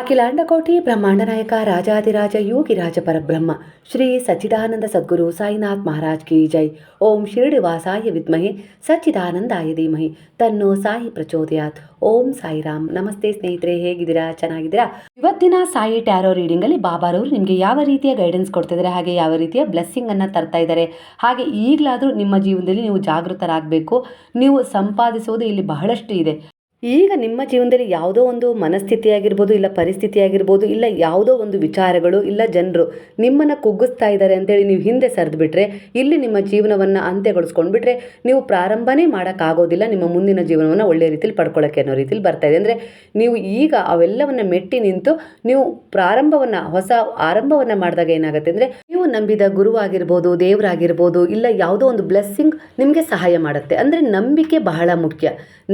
ಅಖಿಲಾಂಡಕೋಟಿ ಬ್ರಹ್ಮಾಂಡ ನಾಯಕ ರಾಜಾದಿರಾಜ ಯೋಗಿರಾಜ ಪರಬ್ರಹ್ಮ, ಶ್ರೀ ಸಚ್ಚಿದಾನಂದ ಸದ್ಗುರು ಸಾಯಿನಾಥ್ ಮಹಾರಾಜ್ ಕಿ ಜೈ. ಓಂ ಶಿರಡಿವಾಸಾಯ ವಿದ್ಮಹೆ, ಸಚ್ಚಿದಾನಂದಾಯ ಧೀಮಹಿ. ತನ್ನೋ ಸಾಯಿ ಪ್ರಚೋದಯಾತ್. ಓಂ ಸಾಯಿರಾಮ್. ನಮಸ್ತೆ ಸ್ನೇಹಿತರೆ, ಹೇಗಿದ್ದೀರಾ? ಚೆನ್ನಾಗಿದ್ದೀರಾ? ಇವತ್ತಿನ ಸಾಯಿ ಟ್ಯಾರೋ ರೀಡಿಂಗ್ ಅಲ್ಲಿ ಬಾಬಾರವರು ನಿಮಗೆ ಯಾವ ರೀತಿಯ ಗೈಡೆನ್ಸ್ ಕೊಡ್ತಿದ್ದಾರೆ, ಹಾಗೆ ಯಾವ ರೀತಿಯ ಬ್ಲೆಸ್ಸಿಂಗ್ ಅನ್ನ ತರ್ತಾ ಇದ್ದಾರೆ, ಹಾಗೆ ಈಗಲಾದರೂ ನಿಮ್ಮ ಜೀವನದಲ್ಲಿ ನೀವು ಜಾಗೃತರಾಗಬೇಕು, ನೀವು ಸಂಪಾದಿಸುವುದು ಇಲ್ಲಿ ಬಹಳಷ್ಟು ಇದೆ. ಈಗ ನಿಮ್ಮ ಜೀವನದಲ್ಲಿ ಯಾವುದೋ ಒಂದು ಮನಸ್ಥಿತಿ ಆಗಿರ್ಬೋದು ಇಲ್ಲ ಪರಿಸ್ಥಿತಿ ಆಗಿರ್ಬೋದು ಇಲ್ಲ ಯಾವುದೋ ಒಂದು ವಿಚಾರಗಳು, ಇಲ್ಲ ಜನರು ನಿಮ್ಮನ್ನು ಕುಗ್ಗಿಸ್ತಾ ಇದ್ದಾರೆ ಅಂತೇಳಿ ನೀವು ಹಿಂದೆ ಸರಿದು ಬಿಟ್ರೆ ಇಲ್ಲಿ ನಿಮ್ಮ ಜೀವನವನ್ನು ಅಂತ್ಯಗೊಳಿಸ್ಕೊಂಡ್ಬಿಟ್ರೆ, ನೀವು ಪ್ರಾರಂಭನೇ ಮಾಡೋಕ್ಕಾಗೋದಿಲ್ಲ ನಿಮ್ಮ ಮುಂದಿನ ಜೀವನವನ್ನು ಒಳ್ಳೆ ರೀತಿಯಲ್ಲಿ ಪಡ್ಕೊಳ್ಳೋಕ್ಕೆ ಅನ್ನೋ ರೀತಿಯಲ್ಲಿ ಬರ್ತಾ ಇದೆ. ಅಂದರೆ ನೀವು ಈಗ ಅವೆಲ್ಲವನ್ನು ಮೆಟ್ಟಿ ನಿಂತು ನೀವು ಪ್ರಾರಂಭವನ್ನು, ಹೊಸ ಆರಂಭವನ್ನು ಮಾಡಿದಾಗ ಏನಾಗುತ್ತೆ ಅಂದರೆ, ನೀವು ನಂಬಿದ ಗುರುವಾಗಿರ್ಬೋದು, ದೇವರಾಗಿರ್ಬೋದು, ಇಲ್ಲ ಯಾವುದೋ ಒಂದು ಬ್ಲೆಸ್ಸಿಂಗ್ ನಿಮಗೆ ಸಹಾಯ ಮಾಡುತ್ತೆ. ಅಂದರೆ ನಂಬಿಕೆ ಬಹಳ ಮುಖ್ಯ.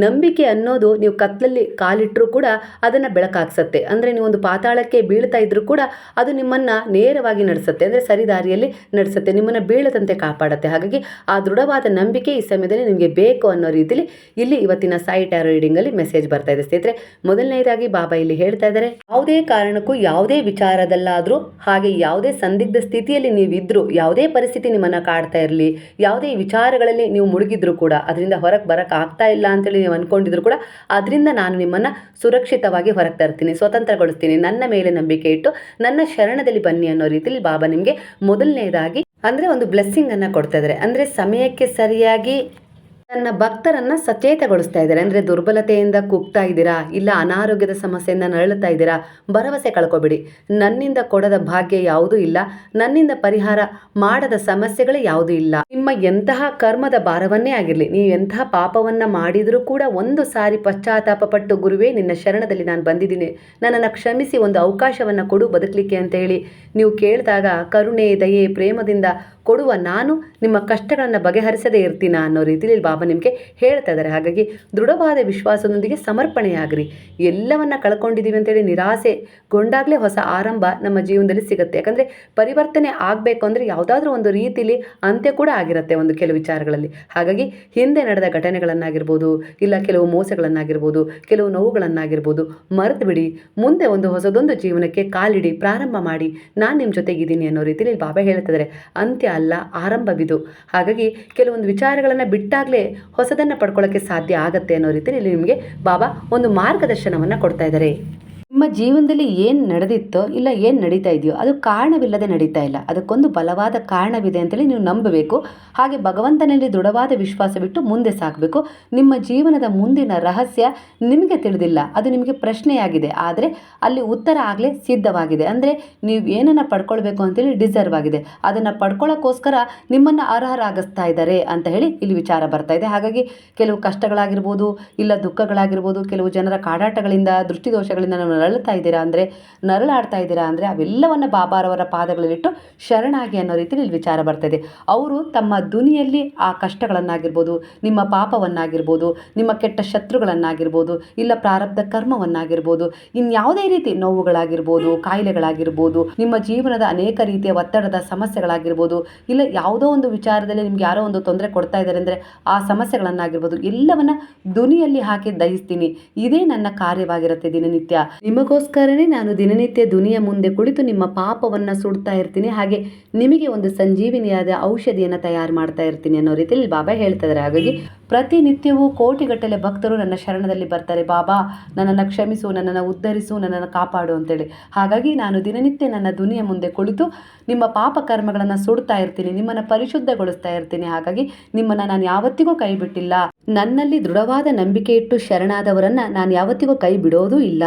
ನಂಬಿಕೆ ಅನ್ನೋದು ನೀವು ಕತ್ತಲಲ್ಲಿ ಕಾಲಿಟ್ಟರೂ ಕೂಡ ಅದನ್ನು ಬೆಳಕಾಗ್ಸತ್ತೆ. ಅಂದರೆ ನೀವು ಒಂದು ಪಾತಾಳಕ್ಕೆ ಬೀಳ್ತಾ ಇದ್ದರೂ ಕೂಡ ಅದು ನಿಮ್ಮನ್ನು ನೇರವಾಗಿ ನಡೆಸುತ್ತೆ. ಅಂದರೆ ಸರಿದಾರಿಯಲ್ಲಿ ನಡೆಸುತ್ತೆ. ನಿಮ್ಮನ್ನು ಬೀಳದಂತೆ ಕಾಪಾಡುತ್ತೆ. ಹಾಗಾಗಿ ಆ ದೃಢವಾದ ನಂಬಿಕೆ ಈ ಸಮಯದಲ್ಲಿ ನಿಮಗೆ ಬೇಕು ಅನ್ನೋ ರೀತಿಯಲ್ಲಿ ಇಲ್ಲಿ ಇವತ್ತಿನ ಸಾಯಿ ಟ್ಯಾರೋ ರೀಡಿಂಗಲ್ಲಿ ಮೆಸೇಜ್ ಬರ್ತಾ ಇದೆ. ಸ್ನೇಹಿತರೆ, ಮೊದಲನೇದಾಗಿ ಬಾಬಾ ಇಲ್ಲಿ ಹೇಳ್ತಾ ಇದ್ದಾರೆ, ಯಾವುದೇ ಕಾರಣಕ್ಕೂ ಯಾವುದೇ ವಿಚಾರದಲ್ಲಾದರೂ ಹಾಗೆ ಯಾವುದೇ ಸಂದಿಗ್ಧ ಸ್ಥಿತಿಯಲ್ಲಿ ನೀವಿದ್ದರೂ ಯಾವುದೇ ಪರಿಸ್ಥಿತಿ ನಿಮ್ಮನ್ನು ಕಾಡ್ತಾ ಇರಲಿ, ಯಾವುದೇ ವಿಚಾರಗಳಲ್ಲಿ ನೀವು ಮುಳುಗಿದ್ರು ಕೂಡ, ಅದರಿಂದ ಹೊರಗೆ ಬರಕ್ಕೆ ಆಗ್ತಾ ಇಲ್ಲ ಅಂತೇಳಿ ನೀವು ಅಂದ್ಕೊಂಡಿದ್ರು ಕೂಡ ಅದರಿಂದ ನಾನು ನಿಮ್ಮನ್ನು ಸುರಕ್ಷಿತವಾಗಿ ಹೊರಗೆ ತರ್ತೀನಿ, ಸ್ವತಂತ್ರಗೊಳಿಸ್ತೀನಿ. ನನ್ನ ಮೇಲೆ ನಂಬಿಕೆ ಇಟ್ಟು ನನ್ನ ಶರಣದಲ್ಲಿ ಬನ್ನಿ ಅನ್ನೋ ರೀತಿಯಲ್ಲಿ ಬಾಬಾ ನಿಮಗೆ ಮೊದಲನೇದಾಗಿ ಅಂದರೆ ಒಂದು ಬ್ಲೆಸ್ಸಿಂಗನ್ನು ಕೊಡ್ತಾ ಇದ್ದಾರೆ ಅಂದರೆ ಸಮಯಕ್ಕೆ ಸರಿಯಾಗಿ ತನ್ನ ಭಕ್ತರನ್ನ ಸಚೇತಗೊಳಿಸ್ತಾ ಇದ್ದಾರೆ. ಅಂದ್ರೆ ದುರ್ಬಲತೆಯಿಂದ ಕುಗ್ತಾ ಇದ್ದೀರಾ? ಇಲ್ಲ ಅನಾರೋಗ್ಯದ ಸಮಸ್ಯೆಯಿಂದ ನರಳುತ್ತಾ ಇದ್ದೀರಾ? ಭರವಸೆ ಕಳ್ಕೊಬೇಡಿ. ನನ್ನಿಂದ ಕೊಡದ ಭಾಗ್ಯ ಯಾವುದೂ ಇಲ್ಲ. ನನ್ನಿಂದ ಪರಿಹಾರ ಮಾಡದ ಸಮಸ್ಯೆಗಳು ಯಾವುದೂ ಇಲ್ಲ. ನಿಮ್ಮ ಎಂತಹ ಕರ್ಮದ ಭಾರವನ್ನೇ ಆಗಿರಲಿ. ನೀವು ಎಂತಹ ಪಾಪವನ್ನ ಮಾಡಿದರೂ ಕೂಡ ಒಂದು ಸಾರಿ ಪಶ್ಚಾತ್ತಾಪ ಪಟ್ಟು, ಗುರುವೇ, ನಿನ್ನ ಶರಣದಲ್ಲಿ ನಾನು ಬಂದಿದ್ದೀನಿ. ನನ್ನನ್ನು ಕ್ಷಮಿಸಿ, ಒಂದು ಅವಕಾಶವನ್ನು ಕೊಡು ಬದುಕಲಿಕ್ಕೆ ಅಂತ ಹೇಳಿ ನೀವು ಕೇಳಿದಾಗ, ಕರುಣೆ, ದಯೆ, ಪ್ರೇಮದಿಂದ ಕೊಡುವ ನಾನು ನಿಮ್ಮ ಕಷ್ಟಗಳನ್ನು ಬಗೆಹರಿಸದೇ ಇರ್ತೀನ? ಅನ್ನೋ ರೀತಿಯಲ್ಲಿ ಬಾಬಾ ನಿಮಗೆ ಹೇಳ್ತಾ ಇದ್ದಾರೆ. ಹಾಗಾಗಿ ದೃಢವಾದ ವಿಶ್ವಾಸದೊಂದಿಗೆ ಸಮರ್ಪಣೆಯಾಗ್ರಿ. ಎಲ್ಲವನ್ನ ಕಳ್ಕೊಂಡಿದ್ದೀವಿ ಅಂತೇಳಿ ನಿರಾಸೆಗೊಂಡಾಗಲೇ ಹೊಸ ಆರಂಭ ನಮ್ಮ ಜೀವನದಲ್ಲಿ ಸಿಗುತ್ತೆ. ಯಾಕಂದರೆ ಪರಿವರ್ತನೆ ಆಗಬೇಕು ಅಂದರೆ ಯಾವುದಾದ್ರೂ ಒಂದು ರೀತಿಲಿ ಅಂತ್ಯ ಕೂಡ ಆಗಿರುತ್ತೆ ಒಂದು ಕೆಲವು ವಿಚಾರಗಳಲ್ಲಿ. ಹಾಗಾಗಿ ಹಿಂದೆ ನಡೆದ ಘಟನೆಗಳನ್ನಾಗಿರ್ಬೋದು, ಇಲ್ಲ ಕೆಲವು ಮೋಸಗಳನ್ನಾಗಿರ್ಬೋದು, ಕೆಲವು ನೋವುಗಳನ್ನಾಗಿರ್ಬೋದು ಮರೆತು ಬಿಡಿ ಮುಂದೆ ಒಂದು ಹೊಸದೊಂದು ಜೀವನಕ್ಕೆ ಕಾಲಿಡಿ, ಪ್ರಾರಂಭ ಮಾಡಿ. ನಾನು ನಿಮ್ಮ ಜೊತೆಗಿದ್ದೀನಿ ಅನ್ನೋ ರೀತಿಯಲ್ಲಿ ಬಾಬಾ ಹೇಳ್ತಿದ್ದಾರೆ ಅಂತ್ಯ ಅಲ್ಲ ಆರಂಭವಿದು ಹಾಗಾಗಿ ಕೆಲವೊಂದು ವಿಚಾರಗಳನ್ನು ಬಿಟ್ಟಾಗಲೇ ಹೊಸದನ್ನು ಪಡ್ಕೊಳ್ಳೋಕ್ಕೆ ಸಾಧ್ಯ ಆಗುತ್ತೆ ಅನ್ನೋ ರೀತಿಯಲ್ಲಿ ನಿಮಗೆ ಬಾಬಾ ಒಂದು ಮಾರ್ಗದರ್ಶನವನ್ನು ಕೊಡ್ತಾ ಇದ್ದಾರೆ. ನಿಮ್ಮ ಜೀವನದಲ್ಲಿ ಏನು ನಡೆದಿತ್ತೋ ಇಲ್ಲ ಏನು ನಡೀತಾ ಇದೆಯೋ ಅದು ಕಾರಣವಿಲ್ಲದೆ ನಡೀತಾ ಇಲ್ಲ. ಅದಕ್ಕೊಂದು ಬಲವಾದ ಕಾರಣವಿದೆ ಅಂತೇಳಿ ನೀವು ನಂಬಬೇಕು. ಹಾಗೆ ಭಗವಂತನಲ್ಲಿ ದೃಢವಾದ ವಿಶ್ವಾಸ ಬಿಟ್ಟು ಮುಂದೆ ಸಾಗಬೇಕು ನಿಮ್ಮ ಜೀವನದ ಮುಂದಿನ ರಹಸ್ಯ ನಿಮಗೆ ತಿಳಿದಿಲ್ಲ. ಅದು ನಿಮಗೆ ಪ್ರಶ್ನೆಯಾಗಿದೆ. ಆದರೆ ಅಲ್ಲಿ ಉತ್ತರ ಆಗಲೇ ಸಿದ್ಧವಾಗಿದೆ. ಅಂದರೆ ನೀವು ಏನನ್ನು ಪಡ್ಕೊಳ್ಬೇಕು ಅಂತೇಳಿ ಡಿಸರ್ವ್ ಆಗಿದೆ. ಅದನ್ನು ಪಡ್ಕೊಳ್ಳೋಕ್ಕೋಸ್ಕರ ನಿಮ್ಮನ್ನು ಅರ್ಹರಾಗಿಸ್ತಾ ಇದ್ದಾರೆ ಅಂತ ಹೇಳಿ ಇಲ್ಲಿ ವಿಚಾರ ಬರ್ತಾ ಇದೆ. ಹಾಗಾಗಿ ಕೆಲವು ಕಷ್ಟಗಳಾಗಿರ್ಬೋದು, ಇಲ್ಲ ದುಃಖಗಳಾಗಿರ್ಬೋದು, ಕೆಲವು ಜನರ ಕಾಡಾಟಗಳಿಂದ, ದೃಷ್ಟಿದೋಷಗಳಿಂದ ನಾವು ನರಳುತ್ತಾ ಇದ್ದೀರಾ ಅಂದರೆ, ನರಳಾಡ್ತಾ ಇದ್ದೀರಾ ಅಂದರೆ ಅವೆಲ್ಲವನ್ನು ಬಾಬಾರವರ ಪಾದಗಳಲ್ಲಿಟ್ಟು ಶರಣಾಗಿ ಅನ್ನೋ ರೀತಿಯಲ್ಲಿ ವಿಚಾರ ಬರ್ತದೆ ಅವರು ತಮ್ಮ ದುನಿಯಲ್ಲಿ ಆ ಕಷ್ಟಗಳನ್ನಾಗಿರ್ಬೋದು, ನಿಮ್ಮ ಪಾಪವನ್ನಾಗಿರ್ಬೋದು, ನಿಮ್ಮ ಕೆಟ್ಟ ಶತ್ರುಗಳನ್ನಾಗಿರ್ಬೋದು, ಇಲ್ಲ ಪ್ರಾರಬ್ಧ ಕರ್ಮವನ್ನಾಗಿರ್ಬೋದು, ಇನ್ಯಾವುದೇ ರೀತಿ ನೋವುಗಳಾಗಿರ್ಬೋದು, ಕಾಯಿಲೆಗಳಾಗಿರ್ಬೋದು, ನಿಮ್ಮ ಜೀವನದ ಅನೇಕ ರೀತಿಯ ಒತ್ತಡದ ಸಮಸ್ಯೆಗಳಾಗಿರ್ಬೋದು, ಇಲ್ಲ ಯಾವುದೋ ಒಂದು ವಿಚಾರದಲ್ಲಿ ನಿಮ್ಗೆ ಯಾರೋ ಒಂದು ತೊಂದರೆ ಕೊಡ್ತಾ ಇದ್ದಾರೆ ಅಂದರೆ ಆ ಸಮಸ್ಯೆಗಳನ್ನಾಗಿರ್ಬೋದು, ಎಲ್ಲವನ್ನ ದುನಿಯಲ್ಲಿ ಹಾಕಿ ದಹಿಸ್ತೀನಿ. ಇದೇ ನನ್ನ ಕಾರ್ಯವಾಗಿರುತ್ತೆ ದಿನನಿತ್ಯ. ನಿಮಗೋಸ್ಕರನೇ ನಾನು ದಿನನಿತ್ಯ ದುನಿಯ ಮುಂದೆ ಕುಳಿತು ನಿಮ್ಮ ಪಾಪವನ್ನು ಸುಡ್ತಾ ಇರ್ತೀನಿ. ಹಾಗೆ ನಿಮಗೆ ಒಂದು ಸಂಜೀವಿನಿಯಾದ ಔಷಧಿಯನ್ನು ತಯಾರು ಮಾಡ್ತಾ ಇರ್ತೀನಿ ಅನ್ನೋ ರೀತಿಯಲ್ಲಿ ಬಾಬಾ ಹೇಳ್ತಾ ಹಾಗಾಗಿ ಪ್ರತಿನಿತ್ಯವೂ ಕೋಟಿಗಟ್ಟಲೆ ಭಕ್ತರು ನನ್ನ ಶರಣದಲ್ಲಿ ಬರ್ತಾರೆ. ಬಾಬಾ, ನನ್ನನ್ನು ಕ್ಷಮಿಸು, ನನ್ನನ್ನು ಉದ್ಧರಿಸು, ನನ್ನನ್ನು ಕಾಪಾಡು ಅಂತೇಳಿ. ಹಾಗಾಗಿ ನಾನು ದಿನನಿತ್ಯ ನನ್ನ ದುನಿಯ ಮುಂದೆ ಕುಳಿತು ನಿಮ್ಮ ಪಾಪ ಕರ್ಮಗಳನ್ನು ಸುಡ್ತಾ ಇರ್ತೀನಿ, ನಿಮ್ಮನ್ನು ಪರಿಶುದ್ಧಗೊಳಿಸ್ತಾ ಇರ್ತೀನಿ. ಹಾಗಾಗಿ ನಿಮ್ಮನ್ನು ನಾನು ಯಾವತ್ತಿಗೂ ಕೈ ಬಿಟ್ಟಿಲ್ಲ ನನ್ನಲ್ಲಿ ದೃಢವಾದ ನಂಬಿಕೆ ಇಟ್ಟು ಶರಣಾದವರನ್ನು ನಾನು ಯಾವತ್ತಿಗೂ ಕೈ ಬಿಡೋದೂ ಇಲ್ಲ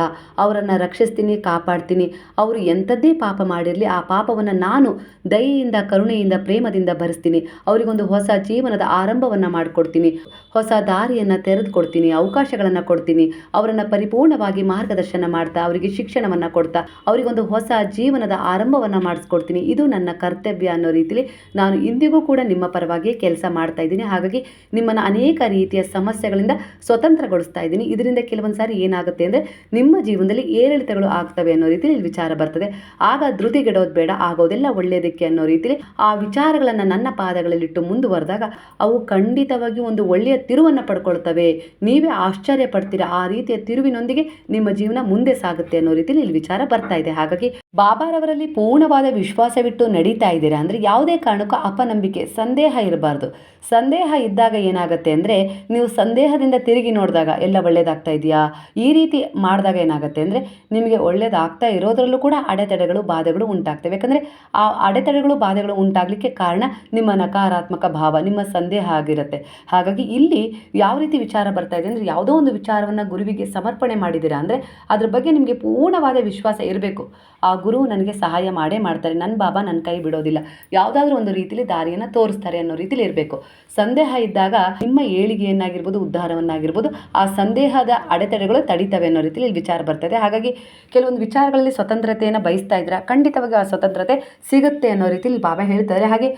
ಅವರನ್ನು ರಕ್ಷಿಸ್ತೀನಿ, ಕಾಪಾಡ್ತೀನಿ. ಅವರು ಎಂಥದ್ದೇ ಪಾಪ ಮಾಡಿರಲಿ, ಆ ಪಾಪವನ್ನು ನಾನು ದಯೆಯಿಂದ, ಕರುಣೆಯಿಂದ, ಪ್ರೇಮದಿಂದ ಭರಿಸ್ತೀನಿ. ಅವರಿಗೊಂದು ಹೊಸ ಜೀವನದ ಆರಂಭವನ್ನು ಮಾಡಿಕೊಡ್ತೀನಿ. ಹೊಸ ದಾರಿಯನ್ನು ತೆರೆದು ಕೊಡ್ತೀನಿ ಅವಕಾಶಗಳನ್ನು ಕೊಡ್ತೀನಿ. ಅವರನ್ನು ಪರಿಪೂರ್ಣವಾಗಿ ಮಾರ್ಗದರ್ಶನ ಮಾಡ್ತಾ, ಅವರಿಗೆ ಶಿಕ್ಷಣವನ್ನು ಕೊಡ್ತಾ, ಅವರಿಗೊಂದು ಹೊಸ ಜೀವನದ ಆರಂಭವನ್ನು ಮಾಡಿಸ್ಕೊಡ್ತೀನಿ. ಇದು ನನ್ನ ಕರ್ತವ್ಯ ಅನ್ನೋ ರೀತಿಯಲ್ಲಿ ನಾನು ಇಂದಿಗೂ ಕೂಡ ನಿಮ್ಮ ಪರವಾಗಿ ಕೆಲಸ ಮಾಡ್ತಾ ಇದ್ದೀನಿ. ಹಾಗಾಗಿ ನಿಮ್ಮನ್ನು ಅನೇಕ ರೀತಿಯ ಸಮಸ್ಯೆಗಳಿಂದ ಸ್ವತಂತ್ರಗೊಳಿಸ್ತಾ ಇದ್ದೀನಿ. ಇದರಿಂದ ಕೆಲವೊಂದು ಸಾರಿ ಏನಾಗುತ್ತೆ ಅಂದರೆ ನಿಮ್ಮ ಜೀವನದಲ್ಲಿ ಏರಿಳಿತಗಳು ಆಗ್ತವೆ ಅನ್ನೋ ರೀತಿಯಲ್ಲಿ ವಿಚಾರ ಬರ್ತದೆ. ಆಗ ಧೃತಿಗೆಡೋದು ಬೇಡ, ಆಗೋದೆಲ್ಲ ಒಳ್ಳೆಯದಕ್ಕೆ ಅನ್ನೋ ರೀತಿಯಲ್ಲಿ ಆ ವಿಚಾರಗಳನ್ನು ನನ್ನ ಪಾದಗಳಲ್ಲಿಟ್ಟು ಮುಂದುವರೆದಾಗ ಅವು ಖಂಡಿತವಾಗಿ ಒಂದು ಒಳ್ಳೆಯ ತಿರುವನ್ನು ಪಡ್ಕೊಳ್ತವೆ. ನೀವೇ ಆಶ್ಚರ್ಯ ಪಡ್ತೀರಾ ಆ ರೀತಿಯ ತಿರುವಿನೊಂದಿಗೆ ನಿಮ್ಮ ಜೀವನ ಮುಂದೆ ಸಾಗುತ್ತೆ ಅನ್ನೋ ರೀತಿಯಲ್ಲಿ ಇಲ್ಲಿ ವಿಚಾರ ಬರ್ತಾ ಇದೆ. ಹಾಗಾಗಿ ಬಾಬಾರವರಲ್ಲಿ ಪೂರ್ಣವಾದ ವಿಶ್ವಾಸವಿಟ್ಟು ನಡೀತಾ ಇದ್ದೀರಾ ಅಂದರೆ ಯಾವುದೇ ಕಾರಣಕ್ಕೂ ಅಪನಂಬಿಕೆ, ಸಂದೇಹ ಇರಬಾರ್ದು. ಸಂದೇಹ ಇದ್ದಾಗ ಏನಾಗುತ್ತೆ ಅಂದರೆ ನೀವು ಸಂದೇಹದಿಂದ ತಿರುಗಿ ನೋಡಿದಾಗ ಎಲ್ಲ ಒಳ್ಳೆಯದಾಗ್ತಾ ಇದೆಯಾ? ಈ ರೀತಿ ಮಾಡಿದಾಗ ಏನಾಗುತ್ತೆ ಅಂದರೆ ನಿಮಗೆ ಒಳ್ಳೆಯದಾಗ್ತಾ ಇರೋದ್ರಲ್ಲೂ ಕೂಡ ಅಡೆತಡೆಗಳು, ಬಾಧೆಗಳು ಉಂಟಾಗ್ತವೆ. ಯಾಕಂದರೆ ಆ ಅಡೆತಡೆಗಳು, ಬಾಧೆಗಳು ಉಂಟಾಗಲಿಕ್ಕೆ ಕಾರಣ ನಿಮ್ಮ ನಕಾರಾತ್ಮಕ ಭಾವ, ನಿಮ್ಮ ಸಂದೇಹ ಆಗಿರುತ್ತೆ. ಹಾಗಾಗಿ ಇಲ್ಲಿ ಯಾವ ರೀತಿ ವಿಚಾರ ಬರ್ತಾ ಇದೆ ಅಂದರೆ ಯಾವುದೋ ಒಂದು ವಿಚಾರವನ್ನು ಗುರುವಿಗೆ ಸಮರ್ಪಣೆ ಮಾಡಿದ್ದೀರಾ ಅಂದರೆ ಅದ್ರ ಬಗ್ಗೆ ನಿಮಗೆ ಪೂರ್ಣವಾದ ವಿಶ್ವಾಸ ಇರಬೇಕು. ಆ ಗುರು ನನಗೆ ಸಹಾಯ ಮಾಡೇ ಮಾಡ್ತಾರೆ. ನನ್ನ ಬಾಬಾ ನನ್ನ ಕೈ ಬಿಡೋದಿಲ್ಲ. ಯಾವುದಾದ್ರೂ ಒಂದು ರೀತಿಯಲ್ಲಿ ದಾರಿಯನ್ನು ತೋರಿಸ್ತಾರೆ ಅನ್ನೋ ರೀತಿಲಿ ಇರಬೇಕು. ಸಂದೇಹ ಇದ್ದಾಗ ನಿಮ್ಮ ಏಳಿಗೆಯನ್ನಾಗಿರ್ಬೋದು, ಉದ್ಧಾರವನ್ನಾಗಿರ್ಬೋದು, ಆ ಸಂದೇಹದ ಅಡೆತಡೆಗಳು ತಡಿತವೆ ಅನ್ನೋ ರೀತಿಯಲ್ಲಿ ಇಲ್ಲಿ ವಿಚಾರ ಬರ್ತದೆ. ಹಾಗಾಗಿ ಕೆಲವೊಂದು ವಿಚಾರಗಳಲ್ಲಿ ಸ್ವತಂತ್ರತೆಯನ್ನು ಬಯಸ್ತಾ ಇದ್ದೀರಾ? ಖಂಡಿತವಾಗಿ ಆ ಸ್ವತಂತ್ರತೆ ಸಿಗುತ್ತೆ ಅನ್ನೋ ರೀತಿಯಲ್ಲಿ ಬಾಬಾ ಹೇಳ್ತಾರೆ. ಹಾಗೆ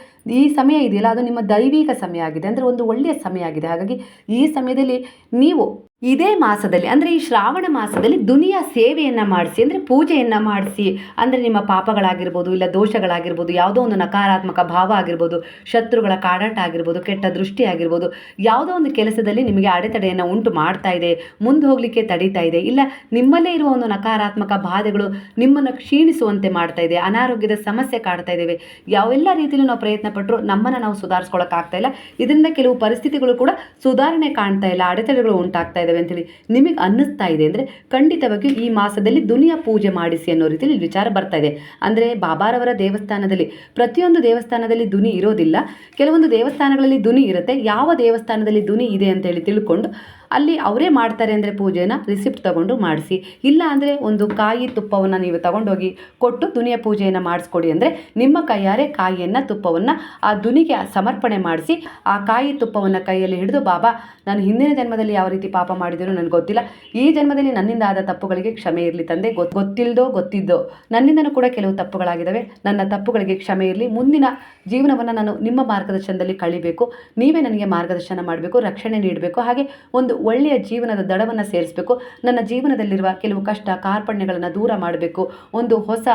ಈ ಸಮಯ ಇದೆಯಲ್ಲ, ಅದು ನಿಮ್ಮ ದೈವಿಕ ಸಮಯ ಆಗಿದೆ. ಅಂದರೆ ಒಂದು ಒಳ್ಳೆಯ ಸಮಯ ಆಗಿದೆ. ಹಾಗಾಗಿ ಈ ಸಮಯದಲ್ಲಿ ನೀವು ಇದೇ ಮಾಸದಲ್ಲಿ, ಅಂದರೆ ಈ ಶ್ರಾವಣ ಮಾಸದಲ್ಲಿ ದುನಿಯಾ ಸೇವೆಯನ್ನು ಮಾಡಿಸಿ, ಅಂದರೆ ಪೂಜೆಯನ್ನು ಮಾಡಿಸಿ, ಅಂದರೆ ನಿಮ್ಮ ಪಾಪಗಳಾಗಿರ್ಬೋದು ಇಲ್ಲ ದೋಷಗಳಾಗಿರ್ಬೋದು, ಯಾವುದೋ ಒಂದು ನಕಾರಾತ್ಮಕ ಭಾವ ಆಗಿರ್ಬೋದು, ಶತ್ರುಗಳ ಕಾಡಾಟ ಆಗಿರ್ಬೋದು, ಕೆಟ್ಟ ದೃಷ್ಟಿ ಆಗಿರ್ಬೋದು, ಯಾವುದೋ ಒಂದು ಕೆಲಸದಲ್ಲಿ ನಿಮಗೆ ಅಡೆತಡೆಯನ್ನು ಉಂಟು ಮಾಡ್ತಾ ಇದೆ, ಮುಂದೆ ಹೋಗಲಿಕ್ಕೆ ತಡೀತಾ ಇದೆ, ಇಲ್ಲ ನಿಮ್ಮಲ್ಲೇ ಇರುವ ಒಂದು ನಕಾರಾತ್ಮಕ ಬಾಧೆಗಳು ನಿಮ್ಮನ್ನು ಕ್ಷೀಣಿಸುವಂತೆ ಮಾಡ್ತಾ ಇದೆ, ಅನಾರೋಗ್ಯದ ಸಮಸ್ಯೆ ಕಾಡ್ತಾ ಇದ್ದೇವೆ ಯಾವೆಲ್ಲ ರೀತಿಯಲ್ಲೂ ನಾವು ಪ್ರಯತ್ನ ಪಟ್ಟರು ನಮ್ಮನ್ನು ನಾವು ಸುಧಾರಿಸ್ಕೊಳ್ಳೋಕ್ಕಾಗ್ತಾ ಇಲ್ಲ, ಇದರಿಂದ ಕೆಲವು ಪರಿಸ್ಥಿತಿಗಳು ಕೂಡ ಸುಧಾರಣೆ ಕಾಣ್ತಾ ಇಲ್ಲ, ಅಡೆತಡೆಗಳು ಉಂಟಾಗ್ತಾ ಇದ್ದಾವೆ ಅಂತೇಳಿ ನಿಮಗೆ ಅನ್ನಿಸ್ತಾ ಇದೆ ಅಂದರೆ ಖಂಡಿತವಾಗಿಯೂ ಈ ಮಾಸದಲ್ಲಿ ದುನಿಯಾ ಪೂಜೆ ಮಾಡಿಸಿ ಅನ್ನೋ ರೀತಿಯಲ್ಲಿ ವಿಚಾರ ಬರ್ತಾ ಇದೆ. ಅಂದರೆ ಬಾಬಾರವರ ದೇವಸ್ಥಾನದಲ್ಲಿ ಪ್ರತಿಯೊಂದು ದೇವಸ್ಥಾನದಲ್ಲಿ ದುನಿ ಇರೋದಿಲ್ಲ. ಕೆಲವೊಂದು ದೇವಸ್ಥಾನಗಳಲ್ಲಿ ದುನಿ ಇರುತ್ತೆ. ಯಾವ ದೇವಸ್ಥಾನದಲ್ಲಿ ದುನಿ ಇದೆ ಅಂತೇಳಿ ತಿಳ್ಕೊಂಡು ಅಲ್ಲಿ ಅವರೇ ಮಾಡ್ತಾರೆ ಅಂದರೆ ಪೂಜೆನ ರಿಸಿಪ್ಟ್ ತಗೊಂಡು ಮಾಡಿಸಿ. ಇಲ್ಲ ಅಂದರೆ ಒಂದು ಕಾಯಿ ತುಪ್ಪವನ್ನು ನೀವು ತಗೊಂಡೋಗಿ ಕೊಟ್ಟು ದುನಿಯ ಪೂಜೆಯನ್ನು ಮಾಡಿಸ್ಕೊಡಿ ಅಂದರೆ ನಿಮ್ಮ ಕೈಯಾರೆ ಕಾಯಿಯನ್ನು, ತುಪ್ಪವನ್ನು ಆ ದುನಿಗೆ ಸಮರ್ಪಣೆ ಮಾಡಿಸಿ ಆ ಕಾಯಿ ತುಪ್ಪವನ್ನು ಕೈಯಲ್ಲಿ ಹಿಡಿದು, ಬಾಬಾ, ನಾನು ಹಿಂದಿನ ಜನ್ಮದಲ್ಲಿ ಯಾವ ರೀತಿ ಪಾಪ ಮಾಡಿದ್ದೀನೋ ನನಗೆ ಗೊತ್ತಿಲ್ಲ. ಈ ಜನ್ಮದಲ್ಲಿ ನನ್ನಿಂದ ಆದ ತಪ್ಪುಗಳಿಗೆ ಕ್ಷಮೆ ಇರಲಿ ತಂದೆ. ಗೊತ್ತು ಗೊತ್ತಿಲ್ಲದೋ ಗೊತ್ತಿದ್ದೋ, ನನ್ನಿಂದನೂ ಕೂಡ ಕೆಲವು ತಪ್ಪುಗಳಾಗಿದ್ದಾವೆ ನನ್ನ ತಪ್ಪುಗಳಿಗೆ ಕ್ಷಮೆ ಇರಲಿ. ಮುಂದಿನ ಜೀವನವನ್ನು ನಾನು ನಿಮ್ಮ ಮಾರ್ಗದರ್ಶನದಲ್ಲಿ ಕಳಿಬೇಕು. ನೀವೇ ನನಗೆ ಮಾರ್ಗದರ್ಶನ ಮಾಡಬೇಕು, ರಕ್ಷಣೆ ನೀಡಬೇಕು. ಹಾಗೆ ಒಂದು ಒಳ್ಳೆಯ ಜೀವನದ ದಡವನ್ನು ಸೇರಿಸಬೇಕು. ನನ್ನ ಜೀವನದಲ್ಲಿರುವ ಕೆಲವು ಕಷ್ಟ ಕಾರ್ಪಣ್ಯಗಳನ್ನು ದೂರ ಮಾಡಬೇಕು. ಒಂದು ಹೊಸ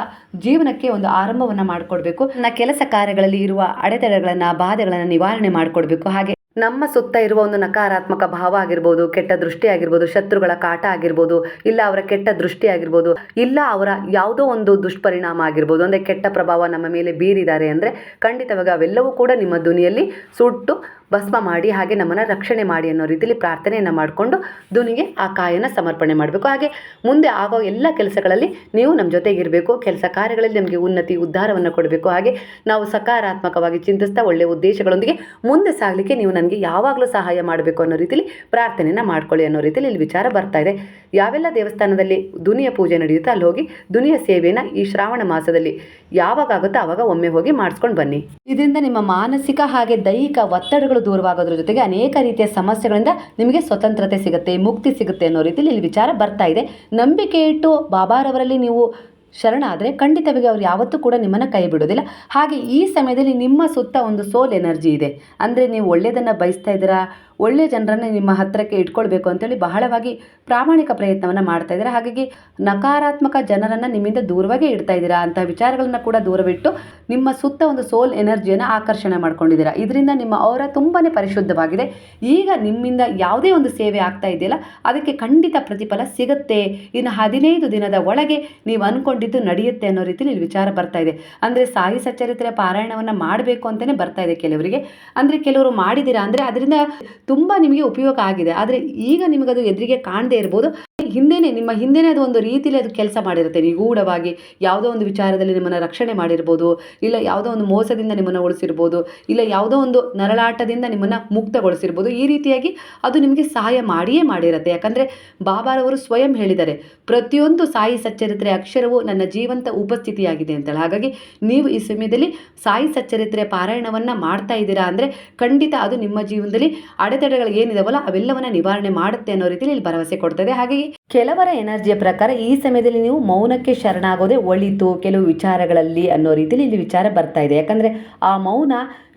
ಜೀವನಕ್ಕೆ ಒಂದು ಆರಂಭವನ್ನು ಮಾಡಿಕೊಡ್ಬೇಕು. ನನ್ನ ಕೆಲಸ ಕಾರ್ಯಗಳಲ್ಲಿ ಇರುವ ಅಡೆತಡೆಗಳನ್ನು, ಬಾಧೆಗಳನ್ನು ನಿವಾರಣೆ ಮಾಡಿಕೊಡ್ಬೇಕು. ಹಾಗೆ ನಮ್ಮ ಸುತ್ತ ಇರುವ ಒಂದು ನಕಾರಾತ್ಮಕ ಭಾವ ಆಗಿರ್ಬೋದು, ಕೆಟ್ಟ ದೃಷ್ಟಿ ಆಗಿರ್ಬೋದು, ಶತ್ರುಗಳ ಕಾಟ ಆಗಿರ್ಬೋದು, ಇಲ್ಲ ಅವರ ಕೆಟ್ಟ ದೃಷ್ಟಿ ಆಗಿರ್ಬೋದು, ಇಲ್ಲ ಅವರ ಯಾವುದೋ ಒಂದು ದುಷ್ಪರಿಣಾಮ ಆಗಿರ್ಬೋದು, ಅಂದರೆ ಕೆಟ್ಟ ಪ್ರಭಾವ ನಮ್ಮ ಮೇಲೆ ಬೀರಿದ್ದಾರೆ ಅಂದರೆ ಖಂಡಿತವಾಗಿ ಅವೆಲ್ಲವೂ ಕೂಡ ನಿಮ್ಮ ಧ್ವನಿಯಲ್ಲಿ ಸುಟ್ಟು ಭಸ್ಮ ಮಾಡಿ ಹಾಗೆ ನಮ್ಮನ್ನು ರಕ್ಷಣೆ ಮಾಡಿ ಅನ್ನೋ ರೀತಿಯಲ್ಲಿ ಪ್ರಾರ್ಥನೆಯನ್ನು ಮಾಡಿಕೊಂಡು ದುನಿಗೆ ಆ ಕಾಯನ್ನು ಸಮರ್ಪಣೆ ಮಾಡಬೇಕು. ಹಾಗೆ ಮುಂದೆ ಆಗೋ ಎಲ್ಲ ಕೆಲಸಗಳಲ್ಲಿ ನೀವು ನಮ್ಮ ಜೊತೆಗಿರಬೇಕು. ಕೆಲಸ ಕಾರ್ಯಗಳಲ್ಲಿ ನಮಗೆ ಉನ್ನತಿ, ಉದ್ಧಾರವನ್ನು ಕೊಡಬೇಕು. ಹಾಗೆ ನಾವು ಸಕಾರಾತ್ಮಕವಾಗಿ ಚಿಂತಿಸ್ತಾ ಒಳ್ಳೆಯ ಉದ್ದೇಶಗಳೊಂದಿಗೆ ಮುಂದೆ ಸಾಗಲಿಕ್ಕೆ ನೀವು ನನಗೆ ಯಾವಾಗಲೂ ಸಹಾಯ ಮಾಡಬೇಕು ಅನ್ನೋ ರೀತಿಯಲ್ಲಿ ಪ್ರಾರ್ಥನೆಯನ್ನು ಮಾಡ್ಕೊಳ್ಳಿ ಅನ್ನೋ ರೀತಿಯಲ್ಲಿ ಇಲ್ಲಿ ವಿಚಾರ ಬರ್ತಾ ಇದೆ. ಯಾವೆಲ್ಲ ದೇವಸ್ಥಾನದಲ್ಲಿ ದುನಿಯ ಪೂಜೆ ನಡೆಯುತ್ತೋ ಅಲ್ಲಿ ಹೋಗಿ ದುನಿಯ ಸೇವೆಯನ್ನು ಈ ಶ್ರಾವಣ ಮಾಸದಲ್ಲಿ ಯಾವಾಗ ಆಗುತ್ತೋ ಆವಾಗ ಒಮ್ಮೆ ಹೋಗಿ ಮಾಡಿಸ್ಕೊಂಡು ಬನ್ನಿ. ಇದರಿಂದ ನಿಮ್ಮ ಮಾನಸಿಕ ಹಾಗೆ ದೈಹಿಕ ಒತ್ತಡಗಳು ದೂರವಾಗೋದ್ರ ಜೊತೆಗೆ ಅನೇಕ ರೀತಿಯ ಸಮಸ್ಯೆಗಳಿಂದ ನಿಮಗೆ ಸ್ವತಂತ್ರತೆ ಸಿಗುತ್ತೆ, ಮುಕ್ತಿ ಸಿಗುತ್ತೆ ಅನ್ನೋ ರೀತಿಯಲ್ಲಿ ಇಲ್ಲಿ ವಿಚಾರ ಬರ್ತಾ ಇದೆ. ನಂಬಿಕೆ ಇಟ್ಟು ಬಾಬಾರವರಲ್ಲಿ ನೀವು ಶರಣಾದರೆ ಖಂಡಿತವಾಗಿ ಅವ್ರು ಯಾವತ್ತೂ ಕೂಡ ನಿಮ್ಮನ್ನು ಕೈ ಬಿಡೋದಿಲ್ಲ. ಹಾಗೆ ಈ ಸಮಯದಲ್ಲಿ ನಿಮ್ಮ ಸುತ್ತ ಒಂದು ಸೋಲ್ ಎನರ್ಜಿ ಇದೆ. ಅಂದರೆ ನೀವು ಒಳ್ಳೆಯದನ್ನು ಬಯಸ್ತಾ ಇದ್ದೀರಾ? ಒಳ್ಳೆಯ ಜನರನ್ನು ನಿಮ್ಮ ಹತ್ತಿರಕ್ಕೆ ಇಟ್ಕೊಳ್ಬೇಕು ಅಂತೇಳಿ ಬಹಳವಾಗಿ ಪ್ರಾಮಾಣಿಕ ಪ್ರಯತ್ನವನ್ನು ಮಾಡ್ತಾ ಇದ್ದೀರಾ. ಹಾಗಾಗಿ ನಕಾರಾತ್ಮಕ ಜನರನ್ನು ನಿಮ್ಮಿಂದ ದೂರವಾಗಿ ಇಡ್ತಾ ಇದ್ದೀರಾ ಅಂತ ವಿಚಾರಗಳನ್ನು ಕೂಡ ದೂರವಿಟ್ಟು ನಿಮ್ಮ ಸುತ್ತ ಒಂದು ಸೋಲ್ ಎನರ್ಜಿಯನ್ನು ಆಕರ್ಷಣೆ ಮಾಡ್ಕೊಂಡಿದ್ದೀರಾ. ಇದರಿಂದ ನಿಮ್ಮ ಅವರ ತುಂಬಾ ಪರಿಶುದ್ಧವಾಗಿದೆ. ಈಗ ನಿಮ್ಮಿಂದ ಯಾವುದೇ ಒಂದು ಸೇವೆ ಆಗ್ತಾ ಇದೆಯಲ್ಲ, ಅದಕ್ಕೆ ಖಂಡಿತ ಪ್ರತಿಫಲ ಸಿಗುತ್ತೆ. ಇನ್ನು ಹದಿನೈದು ದಿನದ ಒಳಗೆ ನೀವು ಅಂದ್ಕೊಂಡಿದ್ದು ನಡೆಯುತ್ತೆ ಅನ್ನೋ ರೀತಿಯಲ್ಲಿ ಇಲ್ಲಿ ವಿಚಾರ ಬರ್ತಾ ಇದೆ. ಅಂದರೆ ಸಾಯಿ ಸಚ್ಚರಿತ್ರೆ ಪಾರಾಯಣವನ್ನು ಮಾಡಬೇಕು ಅಂತಲೇ ಬರ್ತಾ ಇದೆ ಕೆಲವರಿಗೆ. ಅಂದರೆ ಕೆಲವರು ಮಾಡಿದ್ದೀರಾ ಅಂದರೆ ಅದರಿಂದ ತುಂಬ ನಿಮಗೆ ಉಪಯೋಗ ಆಗಿದೆ. ಆದರೆ ಈಗ ನಿಮಗದು ಎದುರಿಗೆ ಕಾಣದೇ ಇರ್ಬೋದು. ಹಿಂದೆನೇ, ನಿಮ್ಮ ಹಿಂದೆನೇ ಅದು ಒಂದು ರೀತಿಯಲ್ಲಿ ಅದು ಕೆಲಸ ಮಾಡಿರುತ್ತೆ. ನಿಗೂಢವಾಗಿ ಯಾವುದೋ ಒಂದು ವಿಚಾರದಲ್ಲಿ ನಿಮ್ಮನ್ನು ರಕ್ಷಣೆ ಮಾಡಿರ್ಬೋದು, ಇಲ್ಲ ಯಾವುದೋ ಒಂದು ಮೋಸದಿಂದ ನಿಮ್ಮನ್ನು ಉಳಿಸಿರ್ಬೋದು, ಇಲ್ಲ ಯಾವುದೋ ಒಂದು ನರಳಾಟದಿಂದ ನಿಮ್ಮನ್ನು ಮುಕ್ತಗೊಳಿಸಿರ್ಬೋದು. ಈ ರೀತಿಯಾಗಿ ಅದು ನಿಮಗೆ ಸಹಾಯ ಮಾಡಿಯೇ ಮಾಡಿರುತ್ತೆ. ಯಾಕಂದರೆ ಬಾಬಾರವರು ಸ್ವಯಂ ಹೇಳಿದ್ದಾರೆ, ಪ್ರತಿಯೊಂದು ಸಾಯಿ ಸಚ್ಚರಿತ್ರೆ ಅಕ್ಷರವು ನನ್ನ ಜೀವಂತ ಉಪಸ್ಥಿತಿಯಾಗಿದೆ ಅಂತೇಳಿ. ಹಾಗಾಗಿ ನೀವು ಈ ಸಮಯದಲ್ಲಿ ಸಾಯಿ ಸಚ್ಚರಿತ್ರೆ ಪಾರಾಯಣವನ್ನು ಮಾಡ್ತಾ ಇದ್ದೀರಾ ಅಂದರೆ ಖಂಡಿತ ಅದು ನಿಮ್ಮ ಜೀವನದಲ್ಲಿ ಅಡೆತಡೆಗಳು ಏನಿದಾವಲ್ಲ ಅವೆಲ್ಲವನ್ನ ನಿವಾರಣೆ ಮಾಡುತ್ತೆ ಅನ್ನೋ ರೀತಿಯಲ್ಲಿ ಇಲ್ಲಿ ಭರವಸೆ ಕೊಡ್ತದೆ. ಹಾಗಾಗಿ ಕೆಲವರ ಎನರ್ಜಿಯ ಪ್ರಕಾರ ಈ ಸಮಯದಲ್ಲಿ ನೀವು ಮೌನಕ್ಕೆ ಶರಣಾಗೋದೇ ಒಳಿತು ಕೆಲವು ವಿಚಾರಗಳಲ್ಲಿ ಅನ್ನೋ ರೀತಿಯಲ್ಲಿ ಇಲ್ಲಿ ವಿಚಾರ ಬರ್ತಾ ಇದೆ. ಯಾಕಂದರೆ ಆ ಮೌನ